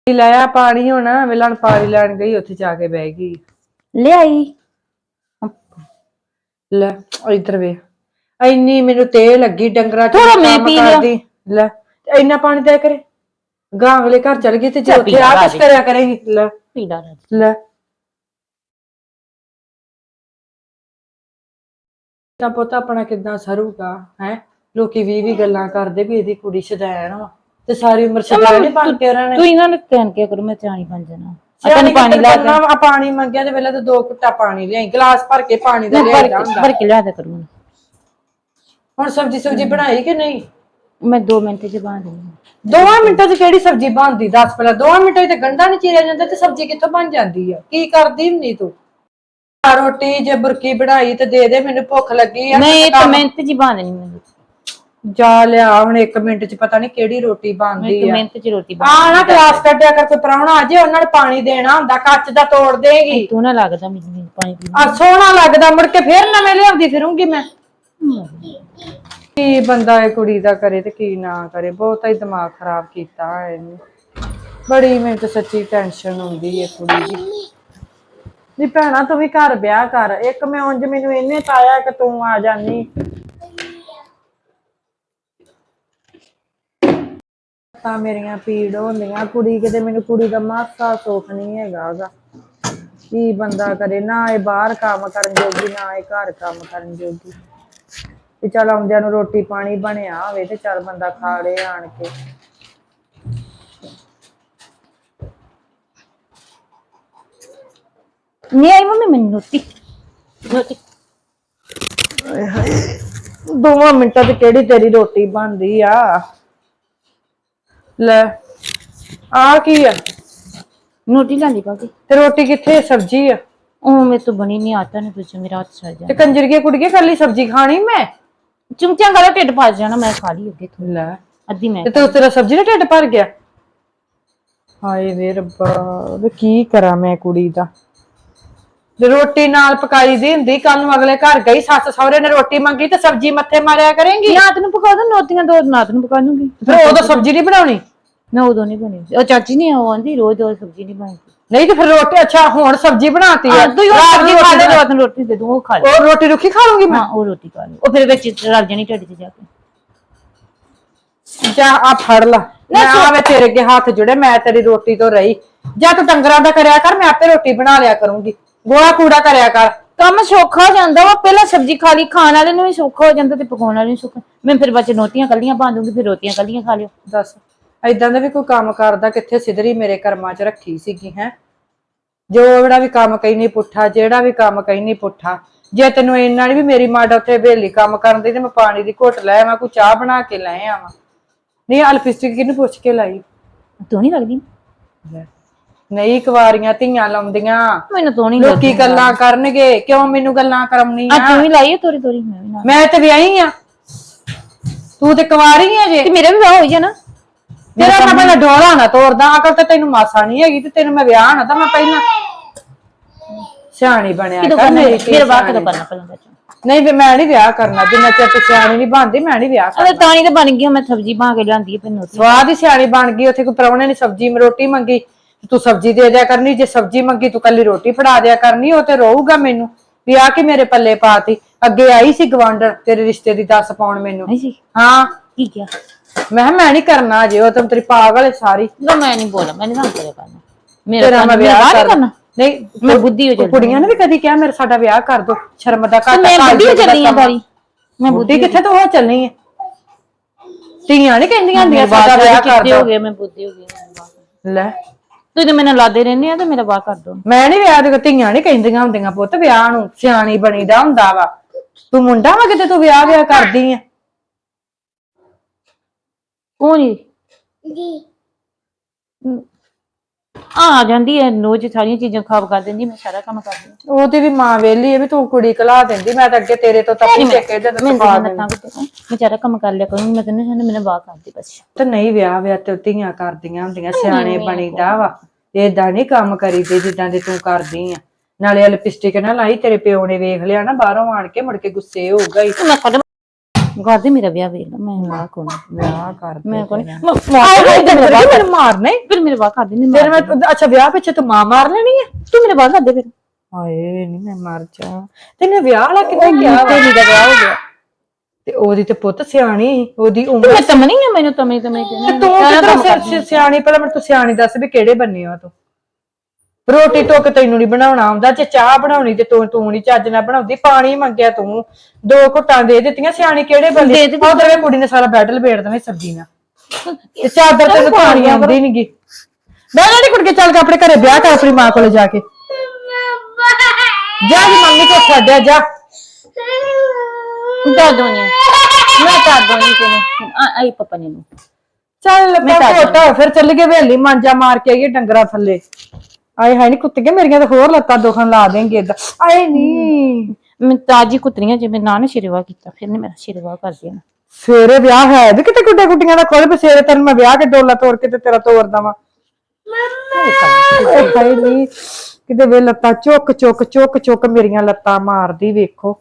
Speaker 2: ਲੈ ਆ ਪਾਣੀ ਹੁਣ ਵੇਲਣ ਪਾਣੀ ਲੈਣ ਗਈ ਉੱਥੇ ਜਾ ਕੇ ਬਹਿ ਗਈ।
Speaker 1: ਲਿਆਈ।
Speaker 2: ਲੈ ਇੱਧਰ ਵੇ ਇੰਨੀ ਮੈਨੂੰ ਤੇ ਲੱਗੀ ਡੰਗਰਾ ਚ
Speaker 1: ਥੋੜ੍ਹਾ ਮੈਂ
Speaker 2: ਕੰਮ
Speaker 1: ਪੀ ਲਿਆ।
Speaker 2: ਕਰਦੀ। ਲੈ ਤੇ ਇੰਨਾ ਪਾਣੀ ਦੇ ਕਰੇ। ਗਾਂ ਅਗਲੇ ਘਰ ਚਲ ਗਈ ਤੇ ਜੇ ਉੱਥੇ ਆ ਕੁਛ ਕਰਿਆ ਕਰੇਗੀ। ਲੈ
Speaker 1: ਪੀੜਾ ਰਾਜ।
Speaker 2: ਲੈ। ਤਾਂ ਪੁੱਤ ਆਪਣਾ ਕਿੱਦਾਂ ਸਰੂਗਾ ਹੈ? ਲੋਕੀ ਵੀ ਵੀ ਗੱਲਾਂ ਕਰਦੇ ਵੀ ਇਹਦੀ ਕੁੜੀ ਸ਼ਦੈਣ ਵਾ। ਤੇ ਸਾਰੀ ਉਮਰ ਸ਼ਦੈਣ ਹੀ ਬਣ ਕੇ ਰਹਿਣਾ।
Speaker 1: ਤੂੰ ਇਹਨਾਂ ਨੂੰ ਕਹਿਣ ਕੇ ਕਰੋ ਮੈਂ ਚਾਣੀ ਬਣ ਜਾਣਾ।
Speaker 2: ਤੈਨੂੰ ਪਾਣੀ ਲੈ ਆ ਪਾਣੀ ਮੰਗਿਆ ਤੇ ਵੇਲੇ ਤੇ ਦੋ ਘੁੱਟਾ ਪਾਣੀ ਲਿਆਈ ਗਲਾਸ ਭਰ ਕੇ ਪਾਣੀ ਦਾ ਲਿਆ ਜਾਂਦਾ
Speaker 1: ਭਰ ਕੇ ਲਿਆ ਦੇ ਕਰੂੰ
Speaker 2: ਹੁਣ ਸਬਜੀ ਸੁਬਜੀ ਬਣਾਈ ਕਿ ਨਹੀਂ?
Speaker 1: ਮੈਂ 2 ਮਿੰਟ ਚ ਬਣਾ ਦੂੰਗੀ
Speaker 2: ਦੋਵਾਂ ਮਿੰਟਾਂ 'ਚ ਕਿਹੜੀ ਸਬਜੀ ਬਣਦੀ? ਦੱਸ ਪਹਿਲਾਂ ਦੋਵਾਂ ਮਿੰਟਾਂ 'ਚ ਤੇ ਨਹੀਂ ਚੀਰਿਆ ਜਾਂਦਾ ਤੇ ਸਬਜੀ ਕਿੱਥੋਂ ਬਣ ਜਾਂਦੀ ਆ? ਕੀ ਕਰਦੀ ਹੁੰਨੀ ਤੂੰ? ਰੋਟੀ ਜੇ ਬੁਰਕੀ ਬਣਾਈ ਤੇ ਦੇ ਦੇ ਮੈਨੂੰ ਭੁੱਖ ਲੱਗੀ ਆ
Speaker 1: ਮੈਂ ਇੱਕ ਮਿੰਟ ਚ ਬਣਾ ਦੇਣੀ ਮੈਨੂੰ
Speaker 2: ਜਾ ਲਿਆ ਹੁਣ ਇੱਕ ਮਿੰਟ 'ਚ ਪਤਾ ਨਹੀਂ ਕਿਹੜੀ ਰੋਟੀ ਬਣਦੀ ਆ।
Speaker 1: ਮਿੰਟ ਚ ਰੋਟੀ ਬਣ
Speaker 2: ਆ ਨਾ ਗਲਾਸ ਕੱਢਿਆ ਕਰਕੇ ਪਰਾਉਣਾ ਅਜੇ ਉਹਨਾਂ ਨੂੰ ਪਾਣੀ ਦੇਣਾ ਹੁੰਦਾ ਕੱਚ ਦਾ ਤੋੜ ਦੇਗੀ।
Speaker 1: ਤੂੰ ਨਾ ਲੱਗਦਾ ਮੈਨੂੰ ਪਾਣੀ ਪੀ
Speaker 2: ਆ ਸੋਹਣਾ ਲੱਗਦਾ ਮੁੜ ਕੇ ਫੇਰ ਨਵੇਂ ਲਿਆਉਂਦੀ ਫਿਰੂੰਗੀ ਮੈਂ। ਕੀ ਬੰਦਾ ਇਹ ਕੁੜੀ ਦਾ ਕਰੇ ਤੇ ਕੀ ਨਾ ਕਰੇ ਬਹੁਤਾ ਹੀ ਦਿਮਾਗ ਖਰਾਬ ਕੀਤਾ ਇਹਨੇ। ਬੜੀ ਮੈਨੂੰ ਤਾਂ ਸੱਚੀ ਟੈਨਸ਼ਨ ਹੁੰਦੀ ਹੈ ਕੁੜੀ ਦੀ। ਨੀ ਭੈਣਾ ਤੂੰ ਵੀ ਘਰ ਵਿਆਹ ਕਰ ਇੱਕ ਮੈਂ ਉਂਝ ਮੈਨੂੰ ਇਹਨੇ ਤਾਇਆ ਕਿ ਤੂੰ ਆ ਜਾਨੀ। ਤਾਂ ਮੇਰੀਆਂ ਪੀੜ ਹੁੰਦੀਆਂ ਕੁੜੀ ਕਿਤੇ ਮੈਨੂੰ ਕੁੜੀ ਦਾ ਮਾਸਾ ਸੁੱਖ ਨਹੀਂ ਹੈਗਾਗਾ ਕੀ ਬੰਦਾ ਕਰੇ ਨਾ ਇਹ ਬਾਹਰ ਕੰਮ ਕਰਨ ਜੋਗੀ ਨਾ ਇਹ ਘਰ ਕੰਮ ਕਰਨ ਜੋਗੀ। ਤੇ ਚੱਲ ਆਉਂਦਿਆਂ ਨੂੰ ਰੋਟੀ ਪਾਣੀ ਬਣਿਆ ਹੋਵੇ ਤੇ ਚੱਲ ਬੰਦਾ ਖਾ ਲੇ ਆਣ ਕੇ।
Speaker 1: ਨਹੀਂ ਆਈ ਮੰਮੀ ਮੈਨੂੰ ਰੋਟੀ। ਰੋਟੀ।
Speaker 2: ਦੋਵਾਂ ਮਿੰਟਾਂ 'ਚ ਕਿਹੜੀ ਤੇਰੀ ਰੋਟੀ ਬਣਦੀ ਆ? ਲੈ ਆ ਕੀ ਆ?
Speaker 1: ਰੋਟੀ ਲਾਂਦੀ ਪਾਗੀ
Speaker 2: ਤੇ ਰੋਟੀ ਕਿੱਥੇ ਸਬਜ਼ੀ ਆ?
Speaker 1: ਉਹ ਮੇਰੇ ਤੋਂ ਬਣੀ ਨਹੀਂ ਆਤਾ ਨਹੀਂ ਪੁੱਛ ਮੇਰਾ ਹੱਥ ਸੜ
Speaker 2: ਤੇ
Speaker 1: ਜਾ
Speaker 2: ਕੰਜਰੀਏ ਕੁੜੀਏ ਕੱਲੀ ਸਬਜ਼ੀ ਖਾਣੀ ਮੈਂ?
Speaker 1: ਚੁੰਚਿਆਂ ਕਰਾ ਢਿੱਡ ਭਰ ਜਾਣਾ ਮੈਂ ਖਾ ਲਈ ਅੱਗੇ ਤੋਂ
Speaker 2: ਲੈ।
Speaker 1: ਅੱਧੀ ਮੈਂ
Speaker 2: ਤੇ ਤੂੰ ਤੇਰਾ ਸਬਜ਼ੀ ਦਾ ਢਿੱਡ ਭਰ ਗਿਆ? ਹਾਏ ਵੇ ਰੱਬਾ ਵੇ ਕੀ ਕਰਾਂ ਮੈਂ ਕੁੜੀ ਦਾ? ਜੇ ਰੋਟੀ ਨਾਲ ਪਕਾਈ ਦੀ ਹੁੰਦੀ ਕੱਲ ਨੂੰ ਅਗਲੇ ਘਰ ਗਈ ਸੱਸ ਸਹੁਰੇ ਨੇ ਰੋਟੀ ਮੰਗੀ ਤੇ ਸਬਜ਼ੀ ਮੱਥੇ ਮਾਰਿਆ ਕਰੇਂਗੀ?
Speaker 1: ਨਾਤ ਨੂੰ ਪਕਾ ਦੋ ਨੋਤੀਆਂ ਦੋ ਨਾਤ ਨੂੰ ਪਕਾ ਦੂੰਗੀ।
Speaker 2: ਫਿਰ ਉਦੋਂ ਸਬਜ਼ੀ ਨਹੀਂ ਬਣਾਉਣੀ।
Speaker 1: ਮੈਂ ਉਦੋਂ ਨਹੀਂ ਬਣੀ ਉਹ ਚਾਚੀ ਨਹੀਂ ਉਹ ਆਂਦੀ ਰੋਜ਼ ਰੋਜ਼ ਸਬਜ਼ੀ ਨਹੀਂ ਬਣਦੀ।
Speaker 2: ਨਹੀਂ ਤੇ ਫਿਰ ਰੋਟੀ ਅੱਛਾ ਹੁਣ ਸਬਜ਼ੀ ਬਣਾਤੀ ਆ।
Speaker 1: ਤੂੰ ਉਹ
Speaker 2: ਰਾਤ ਦੀ
Speaker 1: ਖਾ ਲੈ ਰਾਤ ਨੂੰ ਰੋਟੀ ਦੇ ਦੂੰ ਉਹ ਖਾ ਲੈ।
Speaker 2: ਉਹ ਰੋਟੀ ਰੁੱਖੀ ਖਾ ਲੂੰਗੀ ਮੈਂ?
Speaker 1: ਹਾਂ ਉਹ ਰੋਟੀ ਖਾ ਲੈ। ਉਹ ਫਿਰ ਵਿੱਚ ਰਲ ਜਾਣੀ ਢਿੱਡ 'ਚ ਜਾ ਕੇ।
Speaker 2: ਜਾ ਆ ਫੜ ਲਾ। ਮੈਂ ਆਵੇ ਤੇਰੇ ਅੱਗੇ ਹੱਥ ਜੁੜੇ ਮੈਂ ਤੇਰੀ ਰੋਟੀ ਤੋਂ ਰਹੀ। ਜਾਂ ਤੂੰ ਡੰਗਰਾਂ ਦਾ ਕਰਿਆ ਕਰ ਮੈਂ ਆਪੇ ਰੋਟੀ ਬਣਾ ਲਿਆ ਕਰੂੰਗੀ। ਗੋਹਾ ਕੂੜਾ ਕਰਿਆ ਕਰ।
Speaker 1: ਕੰਮ ਸੌਖਾ ਹੋ ਜਾਂਦਾ ਵਾ ਪਹਿਲਾਂ ਸਬਜ਼ੀ ਖਾ ਲਈ ਖਾਣ ਵਾਲੇ ਨੂੰ ਵੀ ਸੌਖਾ ਹੋ ਜਾਂਦਾ ਤੇ ਪਕਾਉਣ ਵਾਲੇ ਨੂੰ ਸੌਖਾ। ਮੈਂ ਫਿਰ ਬੱਚੇ ਨੋਤੀਆਂ ਕੱਲੀਆਂ ਪਾ ਦੂੰਗੀ ਫਿਰ ਰੋਟੀਆਂ ਕੱਲੀਆਂ ਖਾ ਲਿਓ।
Speaker 2: ਦੱਸ। ਐਦਾਂ ਦਾ ਵੀ ਕੋਈ ਕੰਮ ਕਰਦਾ ਕਿੱਥੇ ਸਿਧਰੀ ਮੇਰੇ ਕਰਮਾਂ 'ਚ ਰੱਖੀ ਸੀਗੀ ਹੈ? ਜੋ ਜਿਹੜਾ ਵੀ ਕੰਮ ਕਹਿਨੀ ਪੁੱਠਾ ਜਿਹੜਾ ਵੀ ਕੰਮ ਕਹਿਨੀ ਪੁੱਠਾ। ਜੇ ਤੈਨੂੰ ਇੰਨਾ ਨਹੀਂ ਵੀ ਮੇਰੀ ਮਾਂ ਉੱਥੇ ਵੇਲੀ ਕੰਮ ਕਰਨ ਦੀ ਤੇ ਮੈਂ ਪਾਣੀ ਦੀ ਘੁੱਟ ਲੈ ਆਵਾਂ ਕੋਈ ਚਾਹ ਬਣਾ ਕੇ ਲੈ ਆਵਾਂ। ਨਹੀਂ ਅਲਪਿਸਟਿਕ ਕਿਹਨੂੰ ਪੁੱਛ ਕੇ ਲਾਈ?
Speaker 1: ਤੂੰ ਨਹੀਂ ਲੱਗਦੀ?
Speaker 2: ਨਹੀਂ ਕੁਵਾਰੀਆਂ ਧੀਆਂ ਲਾਉਂਦੀਆਂ।
Speaker 1: ਮੈਨੂੰ ਤੂੰ ਨਹੀਂ ਲੱਗਦੀ
Speaker 2: ਲੋਕੀ ਗੱਲਾਂ ਕਰਨਗੇ ਕਿਉਂ ਮੈਨੂੰ ਗੱਲਾਂ
Speaker 1: ਆ
Speaker 2: ਕਰਮਨੀਆਂ
Speaker 1: ਤੂੰ ਵੀ ਲਾਈ ਤੋਰੀ ਤੋਰੀ ਮੈਂ ਵੀ ਨਾਲ
Speaker 2: ਮੈਂ ਤੇ ਵਿਆਹੀ ਆ। ਤੂੰ ਤੇ ਕੁਵਾਰੀ ਆ ਜੇ।
Speaker 1: ਤੇ ਮੇਰਾ ਵੀ ਵਿਆਹ ਹੋਈ ਜਾਣਾ
Speaker 2: ਤੇਰਾ ਮੈਂ ਪਹਿਲਾਂ ਡੋਲਾ ਨਾ ਤੋੜਦਾ ਅਕਲ ਤੇ ਤੈਨੂੰ ਮਾਸਾ ਨਹੀਂ ਹੈਗੀ ਤੇ ਤੈਨੂੰ ਮੈਂ ਵਿਆਹ ਨਾ ਤਾਂ ਮੈਂ ਪਹਿਲਾਂ ਸਿਆਣੀ ਬਣਿਆ
Speaker 1: ਕਿਦੋਂ ਕਰਨਾ
Speaker 2: ਮੇਰੀ ਧੀ
Speaker 1: ਮੇਰੇ ਬਾਅਦ
Speaker 2: ਸਿਆਣੀ।
Speaker 1: ਕਰਨਾ ਪਹਿਲਾਂ ਬੱਚਾ
Speaker 2: ਨਹੀਂ ਵੀ ਮੈਂ ਨਹੀਂ ਵਿਆਹ ਕਰਨਾ ਜਿੰਨਾ ਚਿਰ ਤੂੰ ਸਿਆਣੀ ਨਹੀਂ ਬਣਦੀ ਮੈਂ ਨਹੀਂ ਵਿਆਹ ਕਰਨਾ।
Speaker 1: ਅਰੇ ਤਾਂ ਹੀ ਤਾਂ ਬਣ ਗਈ ਮੈਂ ਸਬਜ਼ੀ ਬਣਾ ਕੇ ਲਿਆਂਦੀ ਹੈ ਫਿਰ ਨੋਤੀ
Speaker 2: ਸਵਾਦ ਹੀ ਸਿਆਣੀ ਬਣ ਗਈ ਉੱਥੇ ਕੋਈ ਪ੍ਰਾਹੁਣੇ ਨੇ ਸਬਜ਼ੀ ਰੋਟੀ ਮੰਗੀ ਤੂੰ ਸਬਜ਼ੀ ਦੇ ਦਿਆ ਕਰਨੀ ਜੇ ਸਬਜ਼ੀ ਮੰਗੀ ਤੂੰ ਕੱਲੀ ਰੋਟੀ ਫੜਾ ਦਿਆ ਕਰਨੀ ਉਹ ਤੇ ਰਹੂਗਾ ਮੈਨੂੰ। ਵੀ ਆ ਕੇ ਮੇਰੇ ਪੱਲੇ ਪਾਤੀ ਅੱਗੇ ਆਈ ਸੀ ਗਵਾਂਡਰ ਤੇਰੇ ਰਿਸ਼ਤੇ ਦੀ ਦੱਸ ਪਾਉਣ ਮੈਨੂੰ।
Speaker 1: ਨਹੀਂ ਸੀ?
Speaker 2: ਹਾਂ।
Speaker 1: ਕੀ ਕਿਹਾ?
Speaker 2: ਮੈਂ ਕਿਹਾ ਮੈਂ ਨਹੀਂ ਕਰਨਾ ਜੇ ਉਹ ਤਾਂ ਤੇਰੀ ਪਾਗਲ ਹੈ ਸਾਰੀ।
Speaker 1: ਨਾ ਮੈਂ ਨਹੀਂ ਬੋਲਾਂ ਮੈਂ ਨਹੀਂ ਕਰਿਆ ਕਰਨਾ। ਮੇਰਾ
Speaker 2: ਤੇਰਾ ਮੈਂ
Speaker 1: ਵਿਆਹ ਨਹੀਂ
Speaker 2: ਕਰ
Speaker 1: ਕਰਨਾ।
Speaker 2: ਨਹੀਂ
Speaker 1: ਮੈਂ ਬੁੱਧੀ ਹੋ
Speaker 2: ਉਹ ਕੁੜੀਆਂ ਨੇ ਵੀ ਕਦੀ ਕਿਹਾ ਮੇਰੇ ਸਾਡਾ ਵਿਆਹ ਕਰ ਦੋ ਸ਼ਰਮ ਦਾ ਘਾਟਾ
Speaker 1: ਮੈਂ ਬੁੱਧੀ ਹੋ ਚੱਲੀ ਆ। ਬਾਰੀ। ਮੈਂ
Speaker 2: ਬੁੱਢੀ ਕਿੱਥੇ ਤੋਂ ਹੋ ਚੱਲਣੀ ਹੈ? ਧੀਆਂ ਨਹੀਂ ਕਹਿੰਦੀਆਂ ਹੁੰਦੀਆਂ ਸਾਡਾ ਵਿਆਹ ਕਰ
Speaker 1: ਹੋ
Speaker 2: ਦੋ।
Speaker 1: ਗਿਆ ਮੈਂ ਬੁੱਧੀ ਹੋ ਗਈ
Speaker 2: ਲੈ।
Speaker 1: ਤੂੰ ਤੇ ਮੈਨੂੰ ਲਾਦੇ ਰਹਿੰਦੇ ਆ ਤੇ ਮੇਰਾ ਬਾਹ ਕਰ ਦੋ।
Speaker 2: ਮੈਂ ਨਹੀਂ ਵਿਆਹ ਦੇ ਧੀਆਂ ਨਹੀਂ ਕਹਿੰਦੀਆਂ ਹੁੰਦੀਆਂ ਪੁੱਤ ਵਿਆਹ ਨੂੰ ਸਿਆਣੀ ਬਣੀਦਾ ਹੁੰਦਾ ਵਾ। ਤੂੰ ਮੁੰਡਾ ਵਾ ਕਿਤੇ ਤੂੰ ਵਿਆਹ ਵਿਆਹ ਕਰਦੀ ਆ।
Speaker 1: ਕੌਣ ਜੀ। ਆ ਜਾਂਦੀ ਹੈ ਰੋਜ਼ ਸਾਰੀਆਂ ਚੀਜ਼ਾਂ ਖਾਬ ਕਰ ਦਿੰਦੀ ਮੈਂ ਸਾਰਾ ਕੰਮ ਕਰਦੀ ਹਾਂ
Speaker 2: ਉਹਦੀ ਵੀ ਮਾਂ ਵੇਲੀ ਹੈ ਵੀ ਤੂੰ ਕੁੜੀ ਕਲਾ ਦਿੰਦੀ ਮੈਂ ਤਾਂ ਅੱਗੇ ਤੇਰੇ ਤੋਂ ਤੱਕੀ ਟੇਕੇ ਦੇ
Speaker 1: ਮੈਂ
Speaker 2: ਪਾ
Speaker 1: ਤੈਨੂੰ ਤਾਂ ਮੈਂ ਸਾਰਾ ਕੰਮ ਕਰ ਲਿਆ ਕਰੂੰਗੀ ਮੈਂ ਤੈਨੂੰ ਕਹਿੰਦਾ ਮੈਨੂੰ ਬਾਹ ਕਰਦੀ ਬਸ।
Speaker 2: ਤੇ ਨਹੀਂ ਵਿਆਹ ਵਿਆਹ ਤੇ ਧੀਆਂ ਕਰਦੀਆਂ ਹੁੰਦੀਆਂ ਸਿਆਣੇ ਬਣੀਦਾ ਵਾ। ਏਦਾਂ ਨਹੀਂ ਕੰਮ ਕਰੀਦੇ ਜਿੱਦਾਂ ਦੇ ਤੂੰ ਕਰਦੀ ਆ। ਨਾਲੇ ਲਿਪਸਟਿਕ ਨਾ ਲਾਈ ਤੇਰੇ ਪਿਓ ਨੇ ਵੇਖ ਲਿਆ ਨਾ ਬਾਹਰੋਂ ਆਣ ਕੇ ਮੁੜ ਕੇ ਗੁੱਸੇ ਹੋਊਗਾ ਹੀ
Speaker 1: ਮੈਂ ਕਦ ਕਰਦੇ ਮੇਰਾ ਵਿਆਹ ਵੇਖ ਲਾ ਮੈਂ ਵਿਆਹ ਕੋਣ?
Speaker 2: ਵਿਆਹ ਕਰ
Speaker 1: ਮੈਂ ਕੋਣ?
Speaker 2: ਮੈਨੂੰ ਮਾਰਨੇ
Speaker 1: ਫਿਰ ਮੇਰੇ ਬਾਹ ਕਰ ਦਿੰਦੀ
Speaker 2: ਫਿਰ ਮੈਂ ਅੱਛਾ ਵਿਆਹ ਪਿੱਛੇ ਤੂੰ ਮਾਂ ਮਾਰ ਲੈਣੀ ਹੈ
Speaker 1: ਤੂੰ ਮੇਰੇ ਬਾਹ ਕਰ ਦੇ ਫਿਰ।
Speaker 2: ਹਾਏ ਨਹੀਂ ਮੈਂ ਮਰ ਜਾ। ਤੈਨੇ ਵਿਆਹ ਵਾਲਾ ਕਿੱਥੇ ਗਿਆ
Speaker 1: ਤੇਰੀ ਦਾ ਵਿਆਹ ਹੋ ਗਿਆ।
Speaker 2: ਤੇ ਉਹਦੀ ਤੇ ਪੁੱਤ ਸਿਆਣੀ ਉਹਦੀ ਉਮਰ
Speaker 1: ਮੈਂ ਤਮਨੀ ਆ ਮੈਨੂੰ ਤਮਨੀ ਤਮਨੀ ਕਹਿੰਦੀ
Speaker 2: ਤੂੰ ਕਿੱਧਰੋਂ ਸਿਆਣੀ ਪਹਿਲਾਂ ਮੈਨੂੰ ਤੂੰ ਸਿਆਣੀ ਦੱਸ ਵੀ ਕਿਹੜੇ ਬੰਨੇ ਆ ਤੂੰ? ਰੋਟੀ ਟੋਕ ਤੈਨੂੰ ਨਹੀਂ ਬਣਾਉਣਾ ਆਉਂਦਾ ਜੇ ਚਾਹ ਬਣਾਉਣੀ ਤੇ ਤੂੰ ਤੂੰ ਨਹੀਂ ਚੱਜ ਨਾਲ ਬਣਾਉਂਦੀ ਪਾਣੀ ਮੰਗਿਆ ਤੂੰ। ਦੋ ਘੁੱਟਾਂ ਦੇ ਦਿੱਤੀਆਂ ਸਿਆਣੀ ਕਿਹੜੇ ਬੰਦੇ? ਉਧਰ ਵੀ ਕੁੜੀ ਨੇ ਸਾਰਾ ਬੈੱਡ ਲਪੇੜ ਦੇਣਾ ਸੀ ਸਬਜ਼ੀ ਨਾਲ ਤੇ ਚਾਦਰ ਤੇ ਪਾਣੀ ਆਉਂਦੀ ਨਹੀਂਗੀ ਮੈਂ ਨਹੀਂ ਕੁੜ ਕੇ ਚੱਲ ਕੇ ਆਪਣੇ ਘਰੇ ਵਿਆਹ ਕਰ ਆਪਣੀ ਮਾਂ ਕੋਲ ਜਾ ਕੇ। ਜਾ ਜੀ ਮੰਮੀ ਕੋ ਛੱਡਿਆ ਜਾ।
Speaker 1: ਦੱਸ ਦੋ ਨਹੀਂ ਮੈਂ ਕਰ ਦੋ ਨਹੀਂ ਤੈਨੂੰ। ਆ ਆਈ ਪਪਾ ਨੇ ਨੂੰ
Speaker 2: ਚੱਲ ਲੱਗਾ ਘੋਟਾ ਫਿਰ ਚੱਲ ਗਏ ਵੇਲੀ ਮਾਂਜਾ ਮਾਰ ਕੇ ਆਈਏ ਡੰਗਰਾਂ ਥੱਲੇ। ਆਏ ਹਾਏ ਨਹੀਂ ਕੁੱਤੀਆਂ ਮੇਰੀਆਂ ਤਾਂ ਹੋਰ ਲੱਤਾਂ ਦੁਖਣ ਲਾ ਦੇਂਗੇ ਏਦਾਂ ਆਏ ਨਹੀਂ
Speaker 1: ਮੈਂ ਤਾਜੀ ਕੁਤਰੀਆਂ ਜਿਵੇਂ ਨਾ ਨਾ ਸ਼ਿਰਵਾ ਕੀਤਾ ਫਿਰ ਨੇ ਮੇਰਾ ਸ਼ਿਰਵਾ ਕਰ ਦੇਣਾ।
Speaker 2: ਸਵੇਰੇ ਵਿਆਹ ਹੈ ਵੀ ਕਿਤੇ ਗੁੱਡੇ ਗੁੱਡੀਆਂ ਦਾ ਖੋਲ ਸਵੇਰੇ ਤੈਨੂੰ ਮੈਂ ਵਿਆਹ ਕੇ ਡੋਲਾ ਤੋੜ ਕੇ ਤੇ ਤੇਰਾ ਤੋੜ ਦਵਾਂ। ਹਾਏ ਹਾਏ ਨਹੀਂ ਕਿਤੇ ਵੇ ਲੱਤਾਂ ਚੁੱਕ ਚੁੱਕ ਚੁੱਕ ਚੁੱਕ ਮੇਰੀਆਂ ਲੱਤਾਂ ਮਾਰਦੀ ਵੇਖੋ।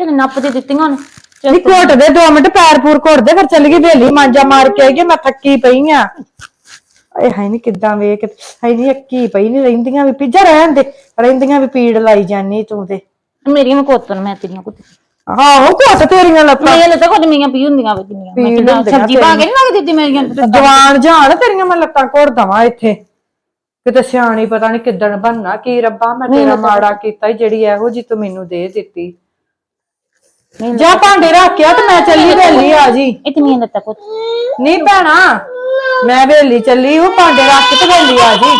Speaker 1: ਫਿਰ ਨੱਪ ਦੇ ਦਿੱਤੀਆਂ ਨੇ
Speaker 2: ਨਹੀਂ ਘੁੱਟ ਦੇ 2 ਮਿੰਟ ਪੈਰ ਪੂਰ ਘੁੱਟ ਦੇ ਫਿਰ ਚੱਲ ਗਈ ਵੇਲੀ ਮਾਂਜਾ ਮਾਰ ਕੇ ਆਈਏ ਮੈਂ ਥੱਕੀ ਪਈ ਆ। ਆਏ ਹਾਏ ਨਹੀਂ ਕਿੱਦਾਂ ਵੇਖ ਹਾਏ ਨਹੀਂ ਅੱਕੀ ਪਈ ਨਹੀਂ ਰਹਿੰਦੀਆਂ ਵੀ ਪਿੱਜਾ ਰਹਿਣ ਦੇ ਰਹਿੰਦੀਆਂ ਵੀ ਪੀੜ ਲਾਈ ਜਾਨੀ ਤੂੰ ਤੇ।
Speaker 1: ਮੇਰੀਆਂ ਮੈਂ ਕੋਤਨ ਮੈਂ ਤੇਰੀਆਂ ਕੁੱਤ
Speaker 2: ਆਹੋ ਘੁੱਟ ਤੇਰੀਆਂ ਲੱਤਾਂ।
Speaker 1: ਮੈਂ ਲੱਤਾਂ ਕੋਲ ਮੀਆਂ ਪੀ ਹੁੰਦੀਆਂ ਵੇ ਕਿੰਨੀਆਂ। ਮੈਂ ਕਿੰਨਾ ਸਬਜ਼ੀ ਪਾ ਕੇ ਨਹੀਂ ਲੱਗ ਦਿੱਤੀ ਮੇਰੀਆਂ
Speaker 2: ਜਵਾਨ ਜਾਣ ਤੇਰੀਆਂ ਮੈਂ ਲੱਤਾਂ ਘੁੱਟ ਦਵਾਂ ਇੱਥੇ। ਕਿਤੇ ਸਿਆਣੀ ਪਤਾ ਨਹੀਂ ਕਿੱਦਣ ਬੰਨਾ ਕੀ ਰੱਬਾ ਮੈਂ ਤੇਰਾ ਮਾੜਾ ਕੀਤਾ ਜਿਹੜੀ ਇਹੋ ਜੀ ਤੂੰ ਮੈਨੂੰ ਦੇ ਦਿੱਤੀ। ਜਾ ਭਾਂਡੇ ਰੱਖ ਕੇ ਆ ਤੇ ਮੈਂ ਚੱਲੀ ਵੇਲੀ ਆ ਜੀ।
Speaker 1: ਇਤਨੀਆਂ ਲੱਤਾਂ ਕੋਤ
Speaker 2: ਨਹੀਂ ਭੈਣਾ ਮੈਂ ਵੇਲੀ ਚੱਲੀ ਉਹ ਭਾਂਡੇ ਰੱਖ ਕੇ ਤੇ ਵੇਲੀ ਆ ਜੀ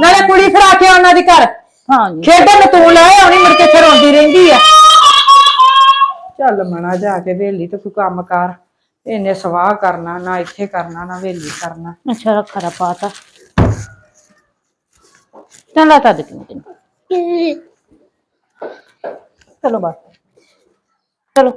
Speaker 2: ਨਾਲੇ ਕੁੜੀ ਫਰਾ ਕੇ ਉਹਨਾਂ ਦੀ ਘਰ
Speaker 1: ਹਾਂ ਜੀ
Speaker 2: ਖੇਡਣ ਤੂੰ ਲੈ ਆਉਣੀ ਮੁੜ ਕੇ ਰੋਂਦੀ ਰਹਿੰਦੀ ਆ। ਚੱਲ ਮਣਾ ਜਾ ਕੇ ਵੇਲੀ ਤੇ ਕੋਈ ਕੰਮ ਕਰ। ਇਹਨੇ ਸਵਾਹ ਕਰਨਾ ਨਾ ਇੱਥੇ ਕਰਨਾ ਨਾ ਵੇਲੀ ਕਰਨਾ।
Speaker 1: ਅੱਛਾ ਰੱਖਾ ਪਾਤਾ। ਚੱਲ ਤਾ ਦੇ ਤੈਨੂੰ?
Speaker 2: ਚਲੋ ਬਸ।
Speaker 1: ਚਲੋ।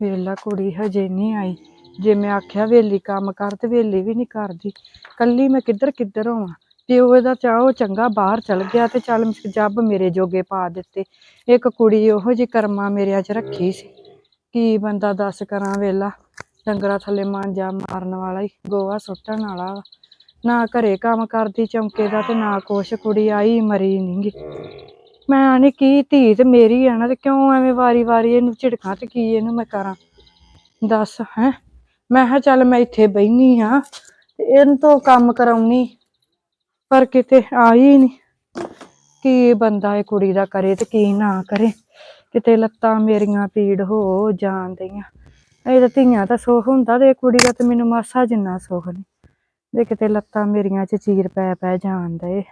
Speaker 2: ਵੇਲਾ ਕੁੜੀ ਹਜੇ ਨਹੀਂ ਆਈ। ਜੇ ਮੈਂ ਆਖਿਆ ਵੇਲੀ ਕੰਮ ਕਰ ਤੇ ਵੇਲੀ ਵੀ ਨਹੀਂ ਕਰਦੀ, ਕੱਲੀ ਮੈਂ ਕਿੱਧਰ ਕਿੱਧਰ ਹੋਵਾਂ? ਪਿਓ ਇਹਦਾ ਚਾਹੋ ਚੰਗਾ ਬਾਹਰ ਚਲ ਗਿਆ ਤੇ ਚੱਲ ਜੱਬ ਮੇਰੇ ਜੋਗੇ ਪਾ ਦਿੱਤੇ। ਇੱਕ ਕੁੜੀ ਉਹੋ ਜੀ ਕਰਮਾ ਮੇਰਿਆਂ 'ਚ ਰੱਖੀ ਸੀ। ਕੀ ਬੰਦਾ ਦੱਸ ਕਰਾਂ ਵੇਲਾ? ਡੰਗਰਾਂ ਥੱਲੇ ਮਾਂਜਾ ਮਾਰਨ ਵਾਲਾ ਹੀ ਗੋਆ ਸੁੱਟਣ ਵਾਲਾ ਨਾ ਘਰੇ ਕੰਮ ਕਰਦੀ ਚਮਕੇ ਦਾ ਤੇ ਨਾ ਕੁਛ, ਕੁੜੀ ਆਈ ਮਰੀ ਨਹੀਂਗੀ ਮੈਂ ਨੀ ਕੀ ਧੀ ਤੇ ਮੇਰੀ ਆ ਨਾ ਤੇ ਕਿਉਂ ਐਵੇਂ ਵਾਰੀ ਵਾਰੀ ਇਹਨੂੰ ਝਿੜਕਾਂ ਤੇ ਕੀ ਇਹਨੂੰ ਮੈਂ ਕਰਾਂ? ਦੱਸ, ਹੈ? ਮੈਂ ਕਿਹਾ ਚੱਲ ਮੈਂ ਇੱਥੇ ਬੈਣੀ ਆ ਤੇ ਇਹਨਾਂ ਤੋਂ ਕੰਮ ਕਰਾਉਣੀ, ਪਰ ਕਿਤੇ ਆਈ ਨਹੀਂ ਕੀ ਬੰਦਾ ਇਹ ਕੁੜੀ ਦਾ ਕਰੇ ਤੇ ਕੀ ਨਾ ਕਰੇ? ਕਿਤੇ ਲੱਤਾਂ ਮੇਰੀਆਂ ਪੀੜ ਹੋ ਜਾਂਦੀਆਂ। ਇਹ ਤਾਂ ਧੀਆਂ ਤਾਂ ਸੁੱਖ ਹੁੰਦਾ ਤੇ ਇਹ ਕੁੜੀ ਦਾ ਤੇ ਮੈਨੂੰ ਮਾਸਾ ਜਿੰਨਾ ਸੁੱਖ ਨਹੀਂ ਦੇ ਕਿਤੇ ਲੱਤਾਂ ਮੇਰੀਆਂ ਚ ਚੀਰ ਪੈ ਪੈ ਜਾਣ ਡਏ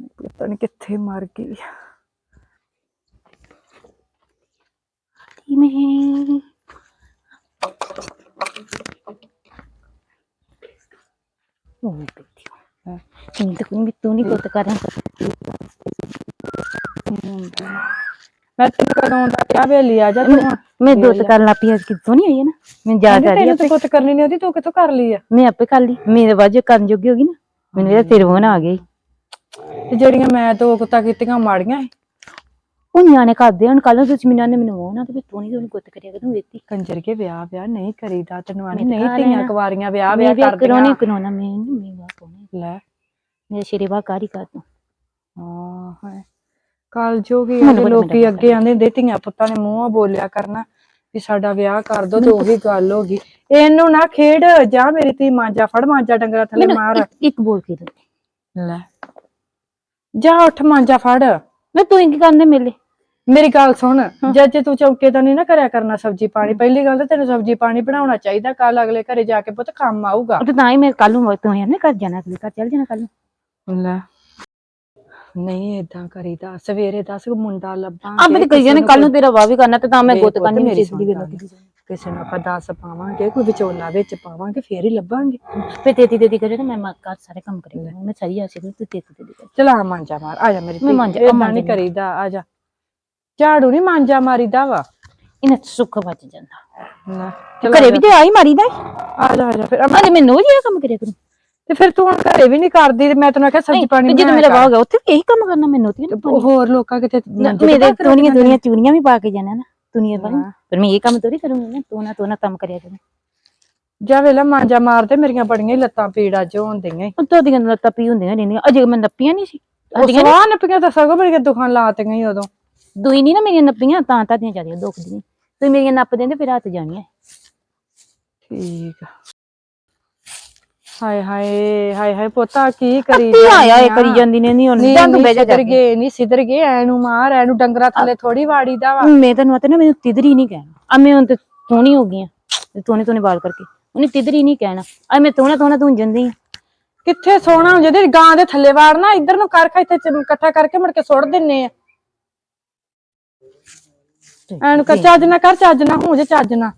Speaker 2: ਪਤਾ ਨਹੀਂ ਕਿੱਥੇ ਮਰ ਗਈ
Speaker 1: ਮੈਂ ਉਹ ਬੈਠੀ ਹਾਂ ਤੂੰ ਤਾਂ ਕੋਈ ਤੂੰ ਨਹੀਂ ਕੁੱਤ ਕਰਾਂ
Speaker 2: ਮੈਂ ਤੈਨੂੰ ਕਦੋਂ ਦਾ ਕਿਹਾ ਵੇਲੀ ਆ ਜਾ ਤੂੰ
Speaker 1: ਮੈਂ ਦੁੱਤ ਕਰਨ ਲੱਗ ਪਈ ਅੱਜ ਕਿਤੋਂ ਨਹੀਂ ਹੋਈ ਹੈ ਨਾ ਮੈਂ ਜਾ
Speaker 2: ਕਹਿੰਦੀ
Speaker 1: ਕਰ ਰਹੀ
Speaker 2: ਤੈਨੂੰ ਤੇ ਕੁੱਤ ਕਰਨੀ ਨਹੀਂ ਆਉਂਦੀ ਤੂੰ ਕਿੱਥੋਂ ਕਰ ਲਈ ਆ
Speaker 1: ਮੈਂ ਆਪੇ ਕਰ ਲਈ ਮੇਰੇ ਬਾਅਦ ਜੋ ਕਰਨ ਜੋਗੀ ਹੋ ਗਈ ਨਾ ਮੈਨੂੰ ਇਹਦਾ ਸਿਰ ਹੋਣ ਆ ਗਈ
Speaker 2: ਤੇ ਜਿਹੜੀਆਂ ਮੈਂ ਦੋ ਕੁੱਤਾ ਕੀਤੀਆਂ ਮਾੜੀਆਂ ਸੀ।
Speaker 1: ਉਹ ਨਿਆਣੇ ਕਰਦੇ ਹਨ ਕੱਲ ਨੂੰ ਤੁਸੀਂ ਮੈਨੂੰ ਆਨੇ ਮੈਨੂੰ ਉਹ ਨਾ ਤੇ ਵੀ ਤੂੰ ਨਹੀਂ ਉਹਨੂੰ ਕੁੱਤ ਕਰਿਆ ਕਿ ਤੂੰ ਵੇਤੀ
Speaker 2: ਕੰਜਰ ਕੇ ਵਿਆਹ ਵਿਆਹ ਨਹੀਂ ਕਰੀਦਾ ਤੈਨੂੰ ਆਣੀ ਨਹੀਂ
Speaker 1: ਤਾਂ
Speaker 2: ਧੀਆਂ। ਕੁਵਾਰੀਆਂ ਵਿਆਹ ਵਿਆਹ
Speaker 1: ਵੀ
Speaker 2: ਕਰਦੀਆਂ
Speaker 1: ਕਰਾਉਣਾ ਮੈਂ ਨਹੀਂ ਮੈਂ ਵਾ ਕੋਨੇ
Speaker 2: ਲੈ।
Speaker 1: ਮੇਰੇ ਸ਼ੇਰੇ ਬਾ ਕਾਰੀ ਕਰ ਤੂੰ।
Speaker 2: ਹਾਂ ਹੈ ਕੱਲ ਜੋ ਵੀ ਲੋਕੀ ਅੱਗੇ ਆਂਦੇ ਹੁੰਦੇ ਧੀਆਂ ਪੁੱਤਾਂ ਨੇ ਮੂੰਹੋਂ ਬੋਲਿਆ ਕਰਨਾ ਵੀ ਸਾਡਾ ਵਿਆਹ ਕਰ ਦੋ ਤੇ ਉਹੀ ਗੱਲ ਹੋ ਗਈ। ਇਹਨੂੰ ਨਾ ਖੇਡ ਜਾ ਮੇਰੀ ਧੀ ਮਾਂਜਾ ਫੜ ਮਾਂਜਾ ਡੰਗਰਾ ਥੱਲੇ ਮਾਰ।
Speaker 1: ਇੱਕ- ਇੱਕ ਬੋਲ ਕੇ ਦੇ।
Speaker 2: ਲੈ। ਜਾ ਉੱਠ ਮਾਂਜਾ ਫੜ।
Speaker 1: ਮੈਂ ਤੂੰ ਕੀ ਕਰਨੇ ਮੇਲੇ?
Speaker 2: ਮੇਰੀ ਗੱਲ ਸੁਣ ਜੇ ਜੇ ਤੂੰ ਚੌਕੇ ਤਾਂ ਨਹੀਂ ਨਾ ਕਰਿਆ ਕਰਨਾ ਸਬਜੀ ਪਾਣੀ ਪਹਿਲੀ ਗੱਲ ਤਾਂ ਤੈਨੂੰ ਸਬਜੀ ਪਾਣੀ ਬਣਾਉਣਾ ਚਾਹੀਦਾ ਕੱਲ ਅਗਲੇ ਘਰੇ ਜਾ ਕੇ ਪੁੱਤ ਕੰਮ ਆਊਗਾ।
Speaker 1: ਤਾਂ ਤਾਂ ਹੀ ਮੈਂ ਕੱਲ ਨੂੰ ਤੂੰ ਇਹਨੇ ਕਰ ਜਾਣਾ ਅਗਲੇ ਘਰ ਚੱਲ ਜਾਣਾ ਕੱਲ ਨੂੰ।
Speaker 2: ਲੈ। ਨਹੀਂ ਏਦਾਂ ਕਰੀਦਾ ਸਵੇਰੇ ਦੱਸ ਮੁੰਡਾ ਲੱਭਾਂ
Speaker 1: ਆ ਮੈਂ ਕਹੀ ਜਾਣੇ ਕੱਲ ਨੂੰ ਤੇਰਾ ਵਾਹ ਵੀ ਕਰਨਾ ਤੇ ਤਾਂ ਮੈਂ ਗੁੱਤ ਕਰਨੀ
Speaker 2: ਮੇਰੀ ਸੁਣ
Speaker 1: ਦੀ
Speaker 2: ਗੱਲ। ਕਿਸੇ ਨੂੰ ਆਪਾਂ ਦੱਸ ਪਾਵਾਂਗੇ ਕੋਈ ਵਿਚੋਲਾ ਵਿੱਚ ਪਾਵਾਂਗੇ ਫੇਰ ਹੀ ਲੱਭਾਂਗੇ।
Speaker 1: ਫੇ ਤੇਤੀ ਤੇਤੀ ਕਰੇ ਨਾ ਮੈਂ ਮਾ ਘਰ ਸਾਰੇ ਕੰਮ ਕਰੀ ਮੈਂ ਸਾਰੀ ਆਸੇ ਤੂੰ ਤੇਤੀ ਤੇਤੀ ਕਰ
Speaker 2: ਚਲਾ ਮਾਂਜਾ ਮਾਰ ਆ ਜਾ ਮੇਰੀ
Speaker 1: ਮੈਂ ਮਾਂਜਾ- ਮਾਂਜਾ
Speaker 2: ਨਹੀਂ ਕਰੀਦਾ ਆ ਜਾ। ਝਾੜੂ ਨਹੀਂ ਮਾਂਜਾ ਮਾਰੀਦਾ ਵਾ?
Speaker 1: ਇਹਨੇ ਸੁੱਖ ਬਚ ਜਾਂਦਾ।
Speaker 2: ਲੈ,
Speaker 1: ਘਰੇ ਵੀ ਤੇ ਆਈ ਮਾਰੀਦਾ
Speaker 2: ਆ ਜਾ ਆ ਜਾ ਫਿਰ
Speaker 1: ਅਰੇ ਮੈਨੂੰ ਜੀ ਕੰਮ ਕਰਿਆ ਕਰੂ।
Speaker 2: ਤੇ ਫਿਰ ਤੂੰ ਹੁਣ ਘਰੇ ਵੀ ਨਹੀਂ ਕਰਦੀ ਮੈਂ ਤੈਨੂੰ ਆਖਿਆ ਸਬਜੀ ਪਾਣੀ
Speaker 1: ਜਦੋਂ ਮੇਰਾ ਵਾਹ ਹੋ ਗਿਆ ਉੱਥੇ ਇਹੀ ਕੰਮ ਕਰਨਾ ਮੈਨੂੰ ਤੇ
Speaker 2: ਹੋਰ ਲੋਕਾਂ ਕਿਤੇ
Speaker 1: ਮੇਰੇ ਦੁਨੀਆ ਦੁਨੀਆ ਚੂੜੀਆਂ ਵੀ ਪਾ ਕੇ ਜਾਣਾ ਨਾ। ਦੁਨੀਆ ਪਾ
Speaker 2: ਹਾਂ।
Speaker 1: ਪਰ ਮੈਂ ਇਹ ਕੰਮ ਥੋੜੀ ਕਰੂੰਗੀ ਨਾ ਤੂੰ ਨਾ ਤੂੰ ਨਾ ਕੰਮ ਕਰਿਆ ਕਰ
Speaker 2: ਜਾ ਵੇਲਾ ਮਾਂਜਾ ਮਾਰਦੇ ਮੇਰੀਆਂ ਬੜੀਆਂ ਹੀ ਲੱਤਾਂ ਪੀੜ ਅੱਜ ਹੋਣ ਈ।
Speaker 1: ਉਹ ਤੋਂ ਦੀਆਂ ਲੱਤਾਂ ਪੀ ਹੁੰਦੀਆਂ ਰਹਿੰਦੀਆਂ ਅਜੇ ਮੈਂ ਨੱਪੀਆਂ ਨਹੀਂ ਸੀ
Speaker 2: ਉਹ ਸਵਾਹ ਨੱਪੀਆਂ ਤਾਂ ਸਗੋਂ ਮੇਰੀਆਂ ਦੁਖਾਂ ਲਾਤੀਆਂ ਹੀ ਉਦੋਂ
Speaker 1: ਦੋਈ ਨਹੀਂ ਨਾ ਮੇਰੀਆਂ ਨੱਪੀਆਂ ਤਾਂ ਤਾਂ ਦੀਆਂ ਜਾਂਦੀਆਂ ਦੁਖਦੀਆਂ ਤੇ ਮੇਰੀਆਂ ਨੱਪ ਦਿੰਦੇ ਫਿਰ ਰਾਤ ਜਾਣੀਆਂ
Speaker 2: ਠੀਕ ਆ। ਹਾਏ ਹਾਏ ਹਾਏ ਹਾਏ ਪੋਤਾ ਕੀ ਕਰੀ
Speaker 1: ਕੀ ਆਇਆ ਇਹ? ਕਰੀ ਜਾਂਦੀ ਨੇ ਨਹੀਂ ਹੁਣ
Speaker 2: ਨਹੀਂ
Speaker 1: ਡੰਗ ਬਹਿ ਜਾ
Speaker 2: ਸਿੱਧਰ ਗਏ ਨਹੀਂ ਸਿੱਧਰ ਗਏ ਐਨੂੰ ਮਾਰ ਐਨੂੰ ਡੰਗਰਾ ਥੱਲੇ ਥੋੜੀ ਵਾੜੀ ਦਾ ਵਾ।
Speaker 1: ਮੈਂ ਤੈਨੂੰ ਆਤੇ ਨਾ ਮੈਨੂੰ ਤਿਦਰੀ ਨਹੀਂ ਕਹਿਣਾ। ਆ ਮੈਂ ਹੁਣ ਤੇ ਸੋਹਣੀ ਹੋ ਗਈ ਆ ਤੋਨੇ ਤੋਨੇ ਬਾਲ ਕਰਕੇ। ਉਹਨੇ ਤਿਦਰੀ ਨਹੀਂ ਕਹਿਣਾ। ਆ ਮੈਂ ਤੋਣਾ ਤੋਣਾ ਤੂੰ ਜਾਂਦੀ ਆ।
Speaker 2: ਕਿੱਥੇ ਸੋਣਾ ਜਿਹਦੇ ਗਾਂ ਦੇ ਥੱਲੇ ਵਾੜਨਾ ਇੱਧਰ ਨੂੰ ਕਰਖਾ ਇੱਥੇ ਚ- ਇਕੱਠਾ ਕਰਕੇ ਮੁੜ ਕੇ ਸੁੱਟ ਦਿੰਨੇ ਆ। ਐਨੂੰ ਕਰ ਚੱਜ ਨਾ ਕਰ ਚੱਜ ਨਾ ਹੋ ਜੇ ਚੱਜ ਨਾ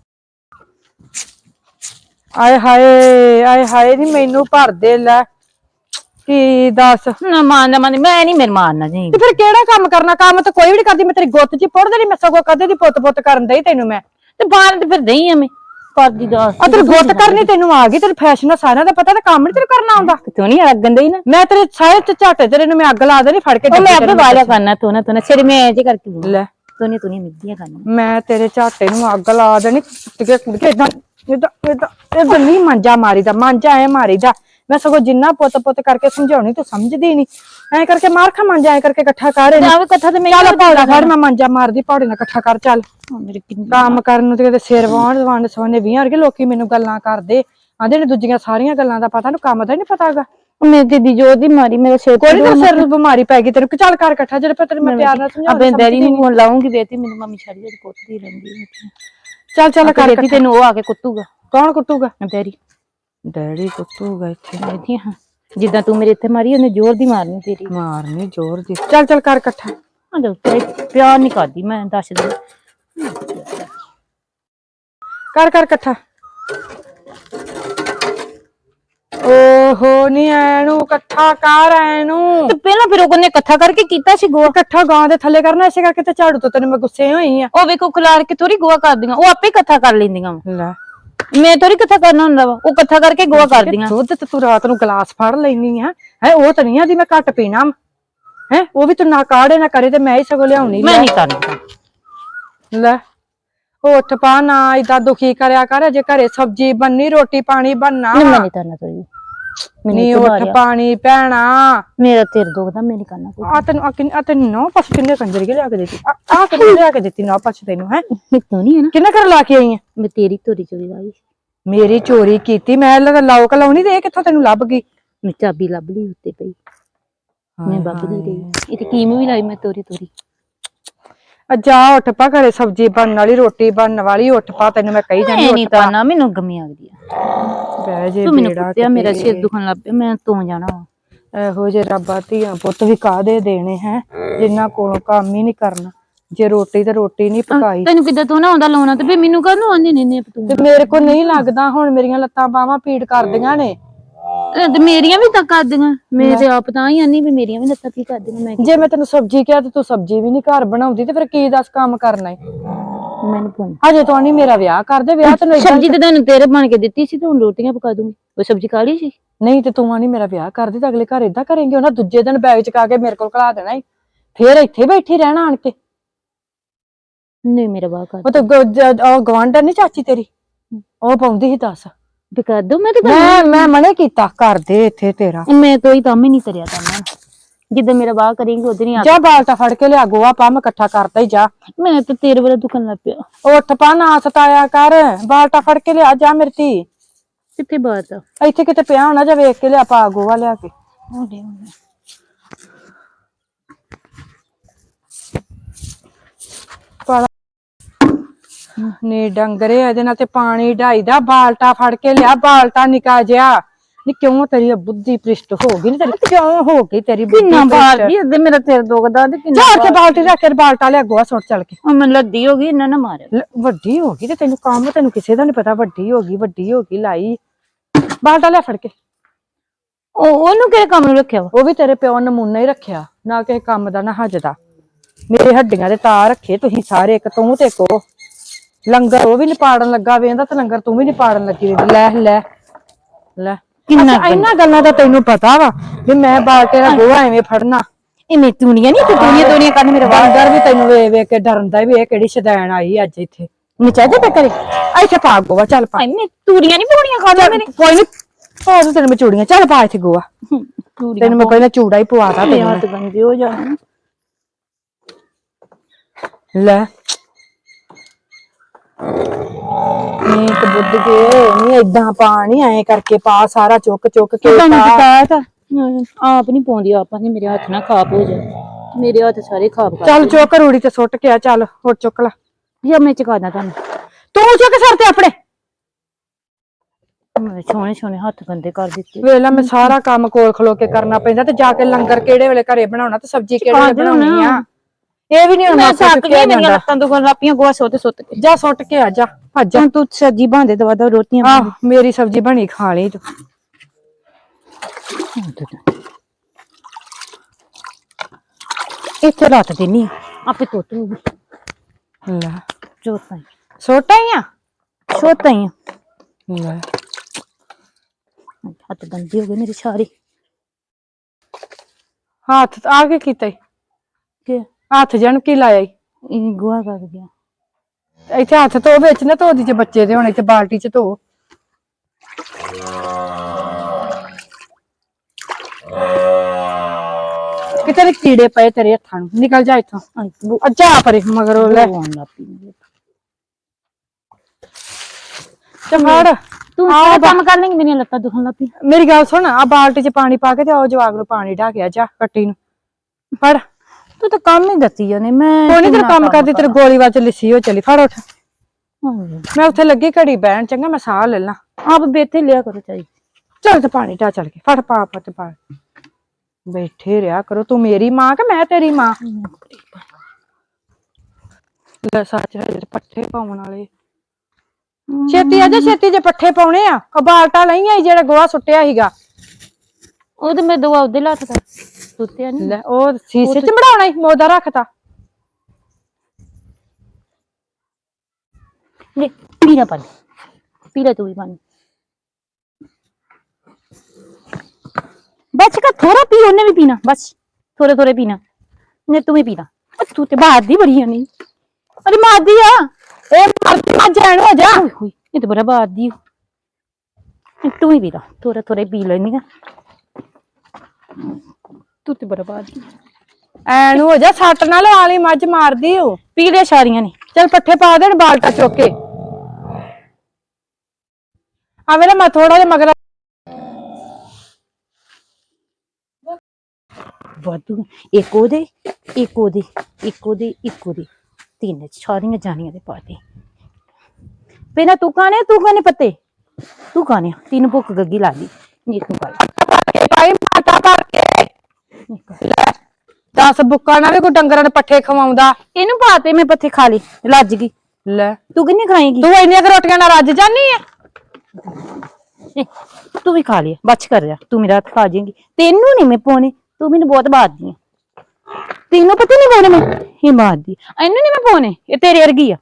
Speaker 2: ਆਏ ਹਾਏ ਆਏ ਹਾਏ ਨਹੀਂ ਮੈਨੂੰ ਭਰ ਦੇ ਲੈ। ਕੀ ਦੱਸ?
Speaker 1: ਨਾ ਮਾਰਨਾ ਮਾਰਨਾ ਮੈਂ ਨਹੀਂ ਮੇਰੇ ਮਾਰਨਾ ਜੀ।
Speaker 2: ਤੇ ਫਿਰ ਕਿਹੜਾ ਕੰਮ ਕਰਨਾ? ਕੰਮ ਤਾਂ ਕੋਈ ਵੀ ਨਹੀਂ ਕਰਦੀ ਮੈਂ ਤੇਰੀ ਗੁੱਤ 'ਚ ਪੁੱਟਦੇ ਨਹੀਂ ਮੈਂ ਸਗੋਂ ਕਦੇ ਦੀ ਪੁੱਤ ਪੁੱਤ ਕਰਨ ਦਈ ਤੈਨੂੰ ਮੈਂ।
Speaker 1: ਤੇ ਬਾਹਰ ਤੇ ਫਿਰ ਦਈ ਆ ਮੈਂ ਕਰਦੀ ਦਾ
Speaker 2: ਆ ਤੇਰੀ ਗੁੱਤ ਕਰਨੀ ਤੈਨੂੰ ਆ ਗਈ ਤੇਰੇ ਫੈਸ਼ਨ ਸਾਰਿਆਂ ਦਾ ਪਤਾ ਤੇ ਕੰਮ ਨਹੀਂ ਤੈਨੂੰ ਕਰਨਾ ਆਉਂਦਾ।
Speaker 1: ਕਿਉਂ ਨਹੀਂ ਲੱਗਣ ਦਈ ਨਾ?
Speaker 2: ਮੈਂ ਤੇਰੇ ਸਾਰੇ ਚ ਝਾਟੇ ਤੇਰੇ ਨੂੰ ਮੈਂ ਅੱਗ ਲਾ ਦੇਣੀ ਫੜ ਕੇ
Speaker 1: ਉਹ ਮੈਂ ਆਪੇ
Speaker 2: ਤੇਰੇ
Speaker 1: ਵਾਲਿਆ ਕਰਨਾ ਤੋਨਾ ਤੋਨਾ ਸਿਰ ਮੈਂ ਜੇ ਕਰਕੇ
Speaker 2: ਲੈ।
Speaker 1: ਤੋਨੇ ਤੋਨੀ ਮਿੱਦੀਆਂ ਕਰਨਾ
Speaker 2: ਮੈਂ ਤੇਰੇ ਝਾਟੇ ਨੂੰ ਅੱਗ ਲਾ ਦੇਣੀ ਕੁੱਟਕੇ ਇਦਾਂ ਇਦਾਂ ਇਦਾਂ ਨਹੀਂ ਮਾਂਜਾ ਮਾਰੀਦਾ ਮਾਂਜਾ ਐ ਮਾਰੀਦਾ। ਮੈਂ ਸਗੋਂ ਜਿੰਨਾ ਪੁੱਤ ਪੁੱਤ ਕਰਕੇ ਸਮਝਾਉਣੀ ਤੂੰ ਸਮਝਦੀ ਨਹੀਂ ਐ ਕਰਕੇ ਮਾਰ ਖਾ ਮਾਂਜਾ ਐ ਕਰਕੇ ਇਕੱਠਾ ਕਰ ਇਹਨੂੰ।
Speaker 1: ਆਵੇ ਕਥਾ ਤੇ ਮੈਂ
Speaker 2: ਚੱਲ ਪੌੜਾ ਫੜ ਮੈਂ ਮਾਂਜਾ ਮਾਰਦੀ ਪੌੜੇ ਨਾਲ ਇਕੱਠਾ ਕਰ ਚੱਲ।
Speaker 1: ਮੇਰੇ
Speaker 2: ਕੰਮ ਕਰਨ ਨੂੰ ਤੇ ਕਿਤੇ ਸਿਰ ਵਾਣ ਵੰਡ ਸਵਨੇ 20 ਵਰਗੇ ਲੋਕੀ ਮੈਨੂੰ ਗੱਲਾਂ ਕਰਦੇ। ਆਂਦੇ ਨੇ ਦੂਜੀਆਂ ਸਾਰੀਆਂ ਗੱਲਾਂ ਦਾ ਪਤਾ ਨੂੰ ਕੰਮ ਦਾ ਨਹੀਂ ਪਤਾਗਾ।
Speaker 1: ਮੈਂ ਤੇ ਦੀ ਜੋਰ ਦੀ ਮਾਰੀ ਮੇਰੇ ਸਿਰ
Speaker 2: ਕੋਈ ਨਹੀਂ ਸਿਰ ਨੂੰ ਬਿਮਾਰੀ ਪੈ ਗਈ ਤੈਨੂੰ ਚੱਲ ਕਰ ਇਕੱਠਾ ਜਿਹੜੇ ਪਤਰ ਮੈਂ ਪਿਆਰ ਨਾਲ ਸਮਝਾਉਂਦੀ
Speaker 1: ਅਬੇ ਡੈਡੀ ਨੂੰ ਫੋਨ ਲਾਉਂਗੀ ਬੇਟੀ ਮੈਨੂੰ ਮੰਮੀ ਛੱਡ ਦੇ ਕੁੱਟਦੀ ਰਹਿੰਦੀ ਹੈ।
Speaker 2: ਚੱਲ ਚੱਲ ਕਰ
Speaker 1: ਬੇਟੀ ਤੈਨੂੰ ਉਹ ਆ ਕੇ ਕੁੱਟੂਗਾ।
Speaker 2: ਕੌਣ ਕੁੱਟੂਗਾ?
Speaker 1: ਡੈਡੀ।
Speaker 2: ਡੈਡੀ ਕੁੱਟੂਗਾ ਇੱਥੇ।
Speaker 1: ਬੈਠੀ ਹਾਂ। ਜਿੱਦਾਂ ਤੂੰ ਮੇਰੇ ਇੱਥੇ ਮਾਰੀ ਉਹਨੇ ਜ਼ੋਰ ਦੀ ਮਾਰਨੀ ਤੇਰੀ।
Speaker 2: ਮਾਰਨੀ ਜ਼ੋਰ ਦੀ। ਚੱਲ ਚੱਲ ਕਰ ਇਕੱਠਾ।
Speaker 1: ਆ ਜਾ ਤੇਰੇ ਪਿਆਰ ਨਹੀਂ ਕਰਦੀ ਮੈਂ ਦੱਸ ਦੇ
Speaker 2: ਕਰ ਕਰ ਇਕੱਠਾ। ਓਹੋ ਨਹੀਂ ਐਨੂੰ ਇਕੱਠਾ ਕਰ ਐਨੂੰ।
Speaker 1: ਤੇ ਪਹਿਲਾਂ ਫਿਰ ਉਹ ਕਹਿੰਦੇ ਇਕੱਠਾ ਕਰਕੇ ਕੀਤਾ ਸੀ ਗੋਆ
Speaker 2: ਇਕੱਠਾ ਗਾਂ ਦੇ ਥੱਲੇ ਕਰਨਾ ਇਸੇ ਕਰਕੇ ਤੇ ਝਾੜੂ ਤੋਂ ਤੈਨੂੰ ਮੈਂ ਗੁੱਸੇ ਹੋਈ ਆ।
Speaker 1: ਉਹ ਵੇਖੋ ਖਿਲਾਰ ਕੇ ਥੋੜੀ ਗੋਆ ਕਰਦੀਆਂ ਉਹ ਆਪੇ ਇਕੱਠਾ ਕਰ ਲੈਂਦੀਆਂ ਵਾ।
Speaker 2: ਲੈ।
Speaker 1: ਮੈਂ ਥੋੜੀ ਇਕੱਠਾ ਕਰਨਾ ਹੁੰਦਾ ਵਾ ਉਹ ਇਕੱਠਾ ਕਰਕੇ ਗੋਆ ਕਰਦੀਆਂ।
Speaker 2: ਦੁੱਧ ਤੇ ਤੂੰ ਰਾਤ ਨੂੰ ਗਲਾਸ ਫੜ ਲੈਣੀ ਆ। ਹੈ ਉਹ ਤਾਂ ਨਹੀਂ ਆਦੀ ਮੈਂ ਘੱਟ ਪੀਣਾ ਹੈ ਉਹ ਵੀ ਤੂੰ ਨਾ ਕਾੜੇ ਨਾ ਕਰੇ ਤੇ ਮੈਂ ਹੀ ਸਗੋਂ ਲਿਆਉਣੀ
Speaker 1: ਮੈਂ ਨਹੀਂ ਕਰਨਾ
Speaker 2: ਲੈ ਉੱਠ ਪਾ ਨਾ ਇਦਾਂ ਦੁਖੀ ਕਰਿਆ ਕਰ ਜੇ ਘਰੇ ਸਬਜੀ ਬੰਨੀ ਰੋਟੀ ਪਾਣੀ ਬੰਨਾ
Speaker 1: ਨਹੀਂ ਮੈਂ ਨਹੀਂ ਕਰਨਾ ਕੋਈ ਮੈਨੂੰ
Speaker 2: ਨਹੀਂ ਉੱਠ ਪਾਣੀ ਪੈਣਾ
Speaker 1: ਮੇਰਾ ਤੇਰ ਦੁਖਦਾ ਮੈਂ ਨਹੀਂ ਕਰਨਾ ਕੋਈ
Speaker 2: ਆ ਤੈਨੂੰ ਆ ਕਿੰਨ ਆ ਤੈਨੂੰ ਨੌ ਪਛ ਕਿੰਨੇ ਕੰਜਰ ਕੇ ਲਿਆ ਕੇ ਦਿੱਤੀ? ਆ ਆ ਕਿੰਨੇ ਲਿਆ ਕੇ ਦਿੱਤੀ ਨੌ ਪਛ ਤੈਨੂੰ ਹੈ?
Speaker 1: ਮੈਨੂੰ ਨਹੀਂ ਹੈ ਨਾ।
Speaker 2: ਕਿੰਨੇ ਘਰ ਲਾ ਕੇ ਆਈ ਆ?
Speaker 1: ਮੈਂ ਤੇਰੀ ਤੋਰੀ ਚੋਰੀ ਲਾਈ।
Speaker 2: ਮੇਰੀ ਚੋਰੀ ਕੀਤੀ ਮੈਂ ਲਗਾ ਲੌਕ ਲਾਉਣੀ ਤੇ ਇਹ ਕਿੱਥੋਂ ਤੈਨੂੰ ਲੱਭ ਗਈ?
Speaker 1: ਮੈਂ ਚਾਬੀ ਲੱਭ ਲਈ ਉੱਤੇ ਪਈ। ਮੈਂ ਬੱਬਦੀ ਰਹੀ ਇਹ ਤੇ ਕੀਮ ਵੀ ਲਾਈ ਮੈਂ ਤੋਰੀ ਤੋਰੀ
Speaker 2: ਆ ਜਾ ਉੱਠ ਪਾ ਘਰੇ ਸਬਜੀ ਬਣਨ ਵਾਲੀ ਰੋਟੀ ਬਣਨ ਵਾਲੀ ਉੱਠ ਪਾ ਤੈਨੂੰ ਮੈਂ ਕਹੀ ਜਾਂਦੀ
Speaker 1: ਨਹੀਂ ਕਰਨਾ ਮੈਨੂੰ ਗਮੀ ਆਗਦੀ ਆ
Speaker 2: ਬਹਿ ਜੇ
Speaker 1: ਤੂੰ ਮੈਨੂੰ
Speaker 2: ਬੇੜਾ
Speaker 1: ਕੁੱਤਿਆ ਮੇਰਾ ਸਿਰ ਦੁਖਣ ਲੱਗ ਪਿਆ ਮੈਂ ਤੋਂ ਜਾਣਾ ਵਾ।
Speaker 2: ਇਹੋ ਜੇ ਰੱਬਾ ਧੀਆਂ ਪੁੱਤ ਵੀ ਕਾਦੇ ਦੇਣੇ ਹੈ? ਜਿੰਨਾ ਕੋਲੋਂ ਕੰਮ ਹੀ ਨਹੀਂ ਕਰਨਾ। ਜੇ ਰੋਟੀ ਤੇ ਰੋਟੀ ਨਹੀਂ ਪਕਾਈ।
Speaker 1: ਤੈਨੂੰ ਕਿੱਦਾਂ ਤੋਂ ਨਾ ਆਉਂਦਾ ਲਾਉਣਾ ਤੇ ਫੇ ਮੈਨੂੰ ਕਾਹਨੂੰ ਆਉਂਦੀ ਨਹੀਂ ਨੇ ਤੂੰ।
Speaker 2: ਤੇ ਮੇਰੇ ਕੋਲ ਨਹੀਂ ਲੱਗਦਾ ਹੁਣ ਮੇਰੀਆਂ ਲੱਤਾਂ ਬਾਹਾਂ ਪੀੜ ਕਰਦੀਆਂ ਨੇ।
Speaker 1: ਇਹ ਤੇ ਮੇਰੀਆਂ ਵੀ ਤਾਂ ਕਰਦੀਆਂ। ਮੈਂ ਤੇ ਆਪ ਤਾਂ ਹੀ ਆਨੀ ਵੀ ਮੇਰੀਆਂ ਵੀ ਲੱਤਾਂ ਕੀ ਕਰਦੀਆਂ ਮੈਂ
Speaker 2: ਜੇ ਮੈਂ ਤੈਨੂੰ ਸਬਜ਼ੀ ਕਿਹਾ ਤੇ ਤੂੰ ਸਬਜ਼ੀ ਵੀ ਨਹੀਂ ਘਰ ਬਣਾਉਂਦੀ ਤੇ ਫਿਰ ਕੀ ਦੱਸ ਕੰਮ ਕਰਨਾ
Speaker 1: ਮੈਨੂੰ ਪੁੰਨ
Speaker 2: ਹਜੇ ਤੂੰ ਨਹੀਂ ਮੇਰਾ ਵਿਆਹ ਕਰ ਦੇ ਵਿਆਹ ਤੈਨੂੰ ਏਦਾਂ-
Speaker 1: ਸਬਜ਼ੀ ਤੇ ਤੈਨੂੰ ਤੇਰੇ ਬਣ ਕੇ ਦਿੱਤੀ ਸੀ ਤੇ ਹੁਣ ਰੋਟੀਆਂ ਪਕਾ ਦੂੰਗੀ। ਉਹ ਸਬਜ਼ੀ ਖਾ ਲਈ ਸੀ?
Speaker 2: ਨਹੀਂ ਤੇ ਤੂੰ ਨਹੀਂ ਮੇਰਾ ਵਿਆਹ ਕਰਦੀ ਤਾਂ ਅਗਲੇ ਘਰ ਇਦਾਂ ਕਰੇਂਗੇ ਉਹਨਾਂ ਦੂਜੇ ਦਿਨ ਬੈਗ ਚਕਾ ਕੇ ਮੇਰੇ ਕੋਲ ਖਲਾ ਦੇਣਾ ਈ। ਫੇਰ ਇੱਥੇ ਬੈਠੀ ਰਹਿਣਾ ਆਣ ਕੇ।
Speaker 1: ਨਹੀਂ ਮੇਰਾ ਬਾਹ ਕਰ
Speaker 2: ਉਹ ਤੇ ਗਵਾਂਢਣ ਨਹੀਂ ਚਾਚੀ ਤੇਰੀ? ਉਹ ਪਾਉਂਦੀ ਸੀ ਦੱਸ।
Speaker 1: ਕਰ ਦੂੰ ਮੈਂ ਤੇ
Speaker 2: ਮੈਂ ਮੈਂ ਮਨੇ ਕੀਤਾ ਕਰ ਦੇ ਇੱਥੇ ਤੇਰਾ।
Speaker 1: ਮੈਂ ਕੋਈ ਕੰਮ ਹੀ ਨਹੀਂ ਕਰਿਆ ਕਰਨਾ ਜਿੱਦਾਂ ਮੇਰਾ ਬਾਹ ਕਰੇਂਗੇ ਉਦੋਂ ਹੀ ਆ
Speaker 2: ਜਾ ਬਾਲਟਾ ਫੜ ਕੇ ਲਿਆ ਗੋਆ ਪਾ ਮੈਂ ਇਕੱਠਾ ਕਰਤਾ ਹੀ ਜਾ।
Speaker 1: ਮੈਂ ਤੇ ਤੇਰੇ ਵਾਲਾ ਦੁਕਾਨ ਲੱਗ ਪਿਆ।
Speaker 2: ਉੱਠ ਪਾ ਨਾ ਸਤਾਇਆ ਕਰ ਬਾਲਟਾ ਫੜ ਕੇ ਲਿਆ ਜਾ ਮੇਰੀ ਧੀ।
Speaker 1: ਕਿੱਥੇ ਬਾਤ ਆ
Speaker 2: ਇੱਥੇ ਕਿਤੇ ਪਿਆ ਹੋਣਾ ਜਾਂ ਵੇਖ ਕੇ ਲਿਆ ਪਾ ਗੋਆ ਲਿਆ ਕੇ।
Speaker 1: ਹੋਲੇ ਹੋਲੇ
Speaker 2: ਨੀ ਡੰਗਰੇ ਇਹਦੇ ਨਾਲ ਤੇ ਪਾਣੀ ਢਾਈਦਾ ਬਾਲਟਾ ਫੜ ਕੇ ਲਿਆ ਬਾਲਟਾ ਨਿਕਾ ਜਿਆ ਨੀ ਕਿਉਂ ਤੇਰੀ ਬੁੱਧੀ ਪ੍ਰਿਸ਼ਟ ਹੋ ਗਈ? ਨੀ ਤੇਰੀ ਕਿਉਂ ਹੋ ਗਈ ਤੇਰੀ ਬੁੱਧੀ
Speaker 1: ਕਿੰਨਾ
Speaker 2: ਭ੍ਰਿਸ਼ਟ?
Speaker 1: ਬਾਹਰ ਦੀ ਅੱਧੇ ਮੇਰਾ ਤੇਰ ਦੁਖਦਾ ਤੇ ਕਿੰਨਾ
Speaker 2: ਜਾ ਕੇ ਬਾਲਟੀ ਰੱਖ ਕੇ ਬਾਲਟਾ ਲਿਆ ਗੋਆ ਸੁੱਟ ਚੱਲ ਕੇ।
Speaker 1: ਉਹ ਮੈਨੂੰ ਲੱਦੀ ਹੋ ਗਈ ਇਹਨਾਂ ਨਾ ਮਾਰਿਆ।
Speaker 2: ਲੈ, ਵੱਡੀ ਹੋ ਗਈ ਤੇ ਤੈਨੂੰ ਕੰਮ ਤੈਨੂੰ ਕਿਸੇ ਦਾ ਨਹੀਂ ਪਤਾ ਵੱਡੀ ਹੋ ਗਈ ਵੱਡੀ ਹੋ ਗਈ ਲਾਈ। ਬਾਲਟਾ ਲਿਆ ਫੜ ਕੇ।
Speaker 1: ਉਹ ਉਹਨੂੰ ਕਿਹੜੇ ਕੰਮ ਨੂੰ ਰੱਖਿਆ ਵਾ?
Speaker 2: ਉਹ ਵੀ ਤੇਰੇ ਪਿਓ ਨਮੂਨਾ ਹੀ ਰੱਖਿਆ ਨਾ ਕਿਸੇ ਕੰਮ ਦਾ ਨਾ ਹੱਜ ਦਾ। ਮੇਰੇ ਹੱਡੀਆਂ ਦੇ ਤਾਰ ਰੱਖੇ ਤੁਸੀਂ ਸਾਰੇ ਇੱਕ ਤੂੰ ਤੇ ਕੋ ਲੰਗਰ ਉਹ ਵੀ ਨੀ ਪਾੜਨ ਲੱਗਾ ਵੇਂਦਾ ਤੇ ਲੰਗਰ ਤੂੰ ਵੀ ਨੀ ਪਾੜਨ ਲੱਗੀ ਵੇਂਦੀ। ਲੈ ਲੈ ਲੈ।
Speaker 1: ਕਿੰਨਾ
Speaker 2: ਅੱਛਾ, ਗੱਲਾਂ ਦਾ ਤੈਨੂੰ ਪਤਾ ਵਾ ਵੀ ਮੈਂ ਬਾਲਟੇ ਦਾ ਗੋਹਾ ਐਵੇਂ ਫੜਨਾ।
Speaker 1: ਇਹ ਮੇ ਤੂਨੀਆਂ ਨਹੀਂ ਤੂੰ ਤੂਨੀਆਂ ਤੂਨੀਆਂ ਕਰਨ ਮੇਰੇ ਬਾਹਰ
Speaker 2: ਬਾਂਦਰ ਵੀ ਤੈਨੂੰ ਵੇ ਵੇ ਕੇ ਡਰਦਾ ਵੀ ਇਹ ਕਿਹੜੀ ਸ਼ਦੈਣ ਆਈ ਅੱਜ ਇੱਥੇ।
Speaker 1: ਮਚਾ ਦੇ ਕਰੇ
Speaker 2: ਇੱਥੇ ਪਾ ਗੋਆ ਚੱਲ ਪਾ।
Speaker 1: ਐ ਮੈਂ ਤੂਰੀਆਂ ਨਹੀਂ ਪਾਉਣੀਆਂ ਖਾਦਾ ਮੇਰੇ।
Speaker 2: ਕੋਈ ਨਹੀਂ ਹੋਰ ਤੈਨੂੰ ਮੈਂ ਚੂੜੀਆਂ ਚੱਲ ਪਾ ਇੱਥੇ ਗੋਆ
Speaker 1: ਤੂਰੀਆਂ
Speaker 2: ਤੈਨੂੰ ਮੈਂ ਪਹਿਲਾਂ ਚੂੜਾ ਹੀ ਪਵਾਤਾ ਤੈਨੂੰ
Speaker 1: ਹੱਥ ਗੰਦੇ ਹੋ ਜਾਣ
Speaker 2: ਲੈ। ਨੀ ਤੇ ਬੁੱਧ ਕੇ ਨਹੀਂ ਏਦਾਂ ਪਾਣੀ ਐ ਕਰਕੇ ਪਾ ਸਾਰਾ ਚੁੱਕ ਚੁੱਕ ਕੇ
Speaker 1: ਤੁਹਾਨੂੰ
Speaker 2: ਪਾ।
Speaker 1: ਪਤਾ ਤਾਂ ਆਪ ਨਹੀਂ ਪਾਉਂਦੀ ਆਪਾਂ ਨਹੀਂ ਮੇਰੇ ਹੱਥ ਨਾਲ ਖਾਪ ਹੋ ਜਾ ਮੇਰੇ ਹੱਥ ਸਾਰੇ ਖਾਪ ਕਰ
Speaker 2: ਚੱਲ ਚੁੱਕ ਰੂੜੀ ਤੇ ਸੁੱਟ ਕੇ ਆ ਚੱਲ ਹੋਰ ਚੁੱਕ ਲੈ।
Speaker 1: ਜਾਂ ਮੈਂ ਚਕਾਦਾ ਤੁਹਾਨੂੰ।
Speaker 2: ਤੂੰ ਚੁੱਕ ਸਿਰ ਤੇ ਆਪਣੇ।
Speaker 1: ਮੈਂ ਸੋਹਣੇ ਸੋਹਣੇ ਹੱਥ ਗੰਦੇ ਕਰ ਦਿੱਤੇ।
Speaker 2: ਵੇਲਾ ਮੈਂ ਸਾਰਾ ਕੰਮ ਕੋਲ ਖਲੋ ਕੇ ਕਰਨਾ ਪੈਂਦਾ ਤੇ ਜਾ ਕੇ ਲੰਗਰ ਕਿਹੜੇ ਵੇਲੇ ਘਰੇ ਬਣਾਉਣਾ ਤੇ ਸਬਜ਼ੀ ਕਿਹੜੇ ਵੇਲੇ
Speaker 1: ਚੁਕਾ ਦਿਓ ਨਾ।
Speaker 2: ਬਣਾਉਣੀ ਆ। ਇਹ ਵੀ ਨਹੀਂ ਹੁਣ
Speaker 1: ਮੈਂ
Speaker 2: ਮਾਸਾ
Speaker 1: ਸੱਕ
Speaker 2: ਚੁੱਕਿਆ
Speaker 1: ਗਈ ਮੇਰੀਆਂ
Speaker 2: ਜਾਂਦਾ।
Speaker 1: ਲੱਤਾਂ ਦੁਖਣ ਲੱਪੀਆਂ ਗੋਆ ਸੁੱਟ ਸੁੱਟ ਕੇ।
Speaker 2: ਜਾ ਸੁੱਟ ਕੇ ਆ ਜਾ ਭੱਜ ਜਾ।
Speaker 1: ਹੁਣ ਤੂੰ ਸਬਜ਼ੀ ਬਾਂਦੇ ਦਵਾ ਦੋ ਰੋਟੀਆਂ
Speaker 2: ਆਹ ਮੇਰੀ ਸਬਜ਼ੀ ਬਣੀ ਖਾ ਲਈ ਤੂੰ।
Speaker 1: ਇੱਥੇ ਰੱਖ ਦੇਣੀ ਆਪੇ ਤੋਤ ਲੂਗੀ
Speaker 2: ਲੈ।
Speaker 1: ਚੋਤਾਂ
Speaker 2: ਸੁੱਟ ਆਈਆਂ
Speaker 1: ਚੋਤਾਂ ਹੀ
Speaker 2: ਲੈ।
Speaker 1: ਹੱਥ ਗੰਦੇ ਹੋ ਗਏ ਮੇਰੇ ਸਾਰੇ।
Speaker 2: ਹੱਥ ਆ ਕੇ ਕੀਤਾ। ਈ?
Speaker 1: ਕਿ
Speaker 2: ਹੱਥ ਜਣ ਕੀ ਲਾਇਆ ਈ?
Speaker 1: ਇਹ ਗੋਆ ਕਰ ਗਿਆ।
Speaker 2: ਇੱਥੇ ਹੱਥ ਧੋ ਵਿੱਚ ਨਾ ਧੋ ਦੀ ਜੇ ਬੱਚੇ ਦੇ ਹੋਣੇ ਤੇ ਬਾਲਟੀ ਚ ਧੋ। ਕਿਤੇ ਨੀ ਕੀੜੇ ਪਏ ਤੇਰੇ ਹੱਥਾਂ ਨੂੰ। ਨਿਕਲ ਜਾ ਇੱਥੋਂ।
Speaker 1: ਆਈ ਬੋ
Speaker 2: ਅੱਜਾ ਪਰੇ ਮਗਰੋਂ ਲੈ।
Speaker 1: ਆਉਣ।
Speaker 2: ਤੇ।
Speaker 1: ਸਾਰਾ ਕੰਮ ਕਰ ਲੇਂਗੀ ਮੇਰੀਆਂ ਲੱਤਾਂ ਦੁਖਣ ਲੱਪੀ
Speaker 2: ਮੇਰੀ ਗੱਲ ਸੁਣ ਆ ਬਾਲਟੀ ਚ ਪਾਣੀ ਪਾ ਕੇ ਤੇ ਉਹ ਜਵਾਗ ਨੂੰ ਪਾਣੀ ਢਾ ਕੇ ਆ ਜਾ ਕੱਟੀ ਨੂੰ। ਫੜ।
Speaker 1: ਤੂੰ ਤਾਂ ਕੰਮ ਹੀ ਦੱਸੀ ਜਾਨੇ ਮੈਂ
Speaker 2: ਕੋਈ ਨੀ ਤੇਰਾ ਕੰਮ ਕਰਦੀ ਤੇਰੇ ਗੋਲੀ ਵਾਚ ਲਿੱਸੀ ਹੋ ਚਲੀ ਫੜ ਉੱਠ। ਮੈਂ ਉੱਥੇ ਲੱਗੀ ਘੜੀ ਬਹਿਣ ਚੰਗਾ ਮੈਂ ਸਾਹ ਲੈ ਲਾਂ।
Speaker 1: ਆਪ ਬੇਥੇ ਲਿਆ ਕਰੋ ਚਾਹੀ।
Speaker 2: ਚੱਲ ਤੇ ਪਾਣੀ ਢਾ ਚੱਲ ਕੇ ਫੜ ਪਾ ਪਾ ਤੇ ਪਾ। ਬੈਠੇ ਰਿਆ ਕਰੋ ਤੂੰ ਮੇਰੀ ਮਾਂ ਕਿ ਮੈਂ ਤੇਰੀ ਮਾਂ? ਲੈ ਸੱਚ ਹੈ ਪੱਠੇ ਪਾਉਣ ਵਾਲੇ। ਛੇਤੀ ਆ ਜਾ ਛੇਤੀ ਜੇ ਪੱਠੇ ਪਾਉਣੇ ਆ। ਉਹ ਬਾਲਟਾ ਲਈਆਂ ਜਿਹੜਾ ਗੋਹਾ ਸੁੱਟਿਆ ਸੀਗਾ।
Speaker 1: ਉਹ ਤੇ ਮੈਂ ਦਵਾ ਉਹਦੇ ਲੱਤ ਦਾ ਸੁੱਤਿਆ ਨਹੀਂ
Speaker 2: ਲੈ ਉਹ ਸੀਸੇ ਚ ਮੜਾਉਣਾ ਸੀ ਮੋਦਾ ਰੱਖਤਾ।
Speaker 1: ਲੈ ਪੀਣਾ ਪਾਣੀ ਪੀ ਲੈ ਤੂੰ ਵੀ ਪਾਣੀ ਬਸ ਕਾ ਥੋੜਾ ਪੀ ਉਹਨੇ ਵੀ ਪੀਣਾ ਬਸ। ਥੋੜੇ ਥੋੜੇ ਪੀਣਾ। ਨੇ ਤੂੰ ਵੀ ਪੀਣਾ ਉਹ ਤੂੰ ਤੇ ਬਾਹਰ ਦੀ ਬੜੀ ਆ ਨਹੀਂ ਅਰੇ ਮਾਰਦੀ ਆ।
Speaker 2: ਇਹ ਮਰਦੀ ਮਾ ਜਾਣ ਹੋ ਜਾ।
Speaker 1: ਹੋਈ ਹੋਈ ਇਹ ਤੇ ਬੜਾ ਬਾਹਰ ਦੀ ਓ। ਇਹ ਤੂੰ ਹੀ ਪੀਣਾ ਥੋੜਾ ਥੋੜਾ ਪੀ ਲੈਣੀ ਆ। ਤੂੰ ਤੇ ਬੜਾ ਬਾਹਰ
Speaker 2: ਐਨ ਹੋ ਜਾ, ਸੱਟ ਨਾਲ ਵਾਲੀ ਮੱਝ ਮਾਰਦੀ ਓ।
Speaker 1: ਪੀ ਲਿਆ ਸਾਰੀਆਂ ਨੇ।
Speaker 2: ਚੱਲ ਪੱਠੇ ਪਾ ਦੇਣ ਬਾਲਟਾ ਚੁੱਕ ਕੇ। ਆ ਵੇਲੇ ਮੈਂ ਥੋੜਾ ਜਿਹਾ ਮਗਰ
Speaker 1: ਵਾਧੂ, ਇੱਕ ਉਹਦੇ ਇੱਕ ਉਹਦੇ ਇੱਕ ਉਹਦੇ ਇੱਕ ਉਹਦੇ। ਤਿੰਨ ਸਾਰੀਆਂ ਜਾਣੀਆਂ ਦੇ। ਪਾਤੇ ਪਹਿਲਾਂ ਤੂੰ ਕਾਨੇ ਤੂੰ ਕਾਨੇ ਪੱਤੇ? ਤੂੰ ਕਾਨੇ ਤਿੰਨ ਭੁੱਖ ਗੱਗੀ ਲਾ ਲਈ। ਨੀਤ ਨਿਕਾਲ
Speaker 2: ਭਾਈ ਮਾਤਾ ਭਰ ਕੇ
Speaker 1: ਨਿਕਾਲ।
Speaker 2: ਦਸ ਬੁੱਕਾ ਨਾਲ ਵੀ ਕੋਈ ਡੰਗਰਾਂ ਨੇ ਪੱਠੇ ਖਵਾਉਂਦਾ।
Speaker 1: ਇਹਨੂੰ ਪਾਤੇ ਮੈਂ ਪੱਤੇ ਖਾ ਲਈ ਲੱਜ ਗਈ।
Speaker 2: ਲੈ
Speaker 1: ਤੂੰ ਕਿੰਨੀ ਖਾਏਗੀ?
Speaker 2: ਤੂੰ ਇੰਨੀਆਂ ਕੁ ਰੋਟੀਆਂ ਨਾਲ ਰੱਜ ਜਾਨੀ
Speaker 1: ਇਹ, ਤੂੰ ਵੀ ਖਾ ਲਿਆ ਬਚ ਕਰ ਜਾ ਤੂੰ ਮੇਰਾ ਹੱਥ ਖਾ ਜਾਏਂਗੀ। ਤੈਨੂੰ ਨਹੀਂ ਮੈਂ ਪਾਉਣੇ ਤੂੰ ਮੈਨੂੰ ਬਹੁਤ ਮਾਰਦੀ ਆ ਤੈਨੂੰ ਪਤਾ ਨਹੀਂ ਪਾਉਣੇ ਮੈਂ? ਇਹ ਮਾਰਦੀ ਇਹਨੂੰ ਨਹੀਂ ਮੈਂ ਪਾਉਣੇ ਇਹ ਤੇਰੇ ਵਰਗੀ ਆ।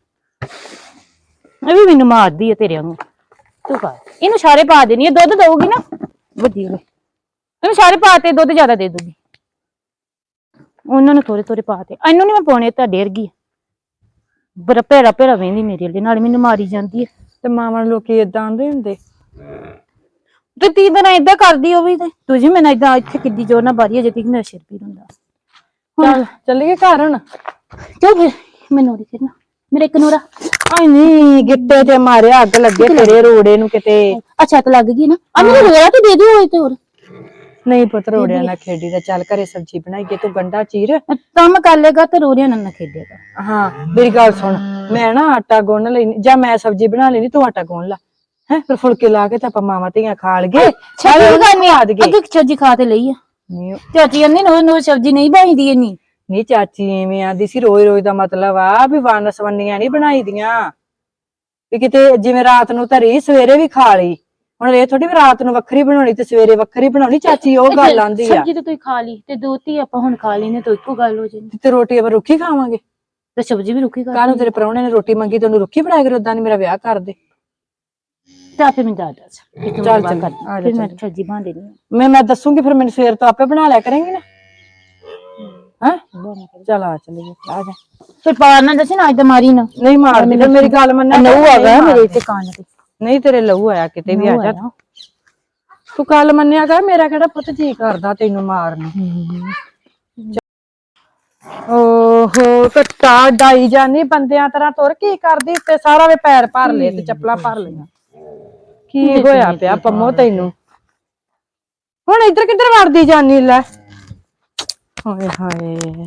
Speaker 1: ਇਹ ਵੀ ਮੈਨੂੰ ਮਾਰਦੀ ਆ ਤੇਰੇ ਵਾਂਗੂ। ਤੂੰ ਖਾ ਇਹਨੂੰ ਸਾਰੇ ਪਾ ਦੇਣੀ ਆ ਦੁੱਧ ਦਊਗੀ ਨਾ। ਵਧੀਆ। ਇਹਨੂੰ ਸਾਰੇ ਪਾ ਤੇ ਦੁੱਧ ਜ਼ਿਆਦਾ ਦੇ ਦੂਗੀ ਉਹਨਾਂ ਨੂੰ ਥੋੜੇ ਥੋੜੇ ਪਾ ਤੇ। ਇਹਨੂੰ ਨਹੀਂ ਮੈਂ ਪਾਉਣੇ ਤੁਹਾਡੇ ਵਰਗੀ। ਬੜਾ ਭੈੜਾ ਭੈੜਾ ਵੇਂਦੀ ਮੇਰੇ ਲਈ ਨਾਲ ਮੈਨੂੰ ਮਾਰੀ ਜਾਂਦੀ ਹੈ।
Speaker 2: ਤੇ ਮਾਵਾਂ ਨੂੰ ਲੋਕੀ ਇਦਾਂ ਆਂਦੇ ਹੁੰਦੇ।
Speaker 1: ਤੇ ਤੀ ਦਿਨ ਏਦਾਂ ਕਰਦੀ ਉਹ ਵੀ ਤੇ। ਤੂੰ ਜੀ ਮੈਨੂੰ ਏਦਾਂ ਇੱਥੇ ਕਿੱਡੀ ਜੋਰ ਨਾਲ ਬਾਰੀ ਅਜੇ ਤੱਕ ਮੇਰਾ ਸਿਰ ਪੀੜ ਹੁੰਦਾ।
Speaker 2: ਚੱਲ ਚੱਲੀਏ ਘਰ ਹੁਣ।
Speaker 1: ਚੱਲ ਫਿਰ ਮੈਨੂੰ ਦੀ ਨਾ ਮੇਰੇ ਇੱਕ ਨੂਰਾ।
Speaker 2: ਆਈ ਨਹੀਂ ਗਿੱਟੇ ਤੇ ਮਾਰਿਆ ਅੱਗ ਲੱਗੇ ਤੇਰੇ ਰੋੜੇ ਨੂੰ ਕਿਤੇ।
Speaker 1: ਅੱਛਾ ਤੇ ਲੱਗ ਗਈ ਨਾ। ਆ ਮੈਨੂੰ ਰੋਇਆ ਤੇ ਦੇ ਦਿਓ ਹੋਏ ਤੇ ਹੋਰ।
Speaker 2: ਨਹੀਂ ਪੁੱਤ ਰੋੜਿਆਂ ਨਾਲ ਖੇਡੀ ਦਾ ਚੱਲ ਘਰੇ ਸਬਜ਼ੀ ਬਣਾਈਏ ਤੂੰ ਗੰਡਾ ਚੀਰ।
Speaker 1: ਕੰਮ ਕਰ ਲੇਗਾ ਤੇ ਨਾਲ ਨਾ ਖੇਡੇਗਾ।
Speaker 2: ਹਾਂ ਮੇਰੀ ਗੱਲ ਸੁਣ ਮੈਂ ਨਾ ਆਟਾ ਗੁੰਨ ਲੈਣੀ ਜਾਂ ਮੈਂ ਸਬਜ਼ੀ ਬਣਾ ਲੈਣੀ ਤੂੰ ਆਟਾ ਗੁੰਨ ਲਾ। ਹੈ ਫਿਰ ਫੁਲਕੇ ਲਾ ਕੇ ਤਾਂ ਆਪਾਂ ਮਾਵਾਂ ਧੀਆਂ ਖਾ ਲਈਏ।
Speaker 1: ਛੱਡੀ ਕਰਨੀ
Speaker 2: ਆ ਦਈਏ।
Speaker 1: ਅੱਗੇ ਛੱਜੀ ਖਾ ਤੇ ਲਈ ਆ। ਚਾਚੀ ਕਹਿੰਦੀ ਨੋ ਨੋ ਸਬਜ਼ੀ ਨਹੀਂ ਬਣਦੀ ਇੰਨੀ।
Speaker 2: ਨਹੀਂ ਚਾਚੀ ਐਵੇਂ ਆਂਦੀ ਸੀ ਰੋਜ਼ ਰੋਜ਼ ਦਾ ਮਤਲਬ ਆ ਵੀ ਵੰਨ ਸਵੰਨੀਆਂ ਨਹੀਂ ਬਣਾਈ ਦੀਆਂ ਵੀ ਕਿਤੇ ਜਿਵੇਂ ਰਾਤ ਨੂੰ ਧਰੀ ਸਵੇਰੇ ਵੀ ਖਾ ਲਈ। ਹੁਣ ਇਹ ਥੋੜੀ ਵੀ ਰਾਤ ਨੂੰ ਵੱਖਰੀ ਬਣਾਉਣੀ ਤੇ ਸਵੇਰੇ ਵੱਖਰੀ ਬਣਾਉਣੀ ਚਾਚੀ ਉਹ ਗੱਲ ਆਂਦੀ ਆ।
Speaker 1: ਸਬਜ਼ੀ ਤੇ ਤੁਸੀਂ ਖਾ ਲਈ ਤੇ ਦੋਤੀ ਆਪਾਂ ਹੁਣ ਖਾ ਲਈ ਨੇ ਤਾਂ ਇੱਕੋ ਗੱਲ ਹੋ ਜਾਂਦੀ।
Speaker 2: ਤੇ ਰੋਟੀ ਆਪਾਂ ਰੁੱਖੀ ਖਾਵਾਂਗੇ।
Speaker 1: ਤੇ ਸਬਜ਼ੀ ਵੀ ਰੁਕੀ ਕਰ
Speaker 2: ਕੱਲ ਨੂੰ ਤੇਰੇ ਪ੍ਰਾਹੁਣੇ ਨੇ ਰੋਟੀ ਮੰਗੀ ਤੇ ਉਹਨੂੰ ਰੁੱਖੀ ਬਣਾਇਆ ਕਰ ਉਦਾਂ ਮੇਰਾ ਵਿਆਹ ਕਰ ਦੇ।
Speaker 1: ਤਾਂ ਫਿਰ ਮੈਂ ਫਿਰ ਤੂੰ
Speaker 2: ਚੱਲ
Speaker 1: ਕਰ
Speaker 2: ਜਾ
Speaker 1: ਫਿਰ ਮੈਂ। ਸਬਜ਼ੀ ਬਣਾ ਦੇਣੀ
Speaker 2: ਮੈਂ ਮੈਂ ਦੱਸੂਗੀ ਫਿਰ ਮੈਨੂੰ ਸਵੇਰ ਤੋਂ ਆਪੇ ਬਣਾ ਲਿਆ ਕਰੇਂਗੀ ਨਾ। ਹਾਂ? ਚਲ ਆ ਚਲੀਏ ਆ ਜਾ।
Speaker 1: ਫਿਰ ਪਾਰ ਨਾ ਦੱਸੇ ਨਾ ਅੱਜ ਤਾਂ ਮਾਰੀ ਨਾ।
Speaker 2: ਨਹੀਂ ਮਾਰਦੀ ਫਿਰ ਮੇਰੀ ਗੱਲ
Speaker 1: ਨਹੁੰ
Speaker 2: ਕਰ,
Speaker 1: ਆ ਗਿਆ ਮੇਰੇ। ਤੇ ਕੰਨ ਤੇ।
Speaker 2: ਨਹੀਂ ਤੇਰੇ ਲਹੂ ਆਇਆ ਕਿਤੇ ਵੀ ਆ ਜਾ। ਤੂੰ ਕੱਲ ਮੰਨਿਆ ਕਰ ਮੇਰਾ ਕਿਹੜਾ ਪੁੱਤ ਜੀ ਕਰਦਾ ਤੈਨੂੰ ਮਾਰਨ। ਓਹੋ ਕੱਟਾ ਡਾਈ ਜਾਨੀ ਬੰਦਿਆਂ ਤਰ੍ਹਾਂ ਤੁਰ ਕੀ ਕਰਦੀ ਤੇ ਸਾਰਾ ਵੇ ਪੈਰ ਭਰ ਲਏ ਤੇ ਚੱਪਲਾਂ ਭਰ ਲਈਆਂ। ਕੀ ਹੋਇਆ ਪਿਆ ਪੰਮੋ ਤੈਨੂੰ? ਹੁਣ ਇੱਧਰ ਕਿੱਧਰ ਵੜਦੀ ਜਾਨੀ ਲੈ? ਹਾਏ ਹਾਏ।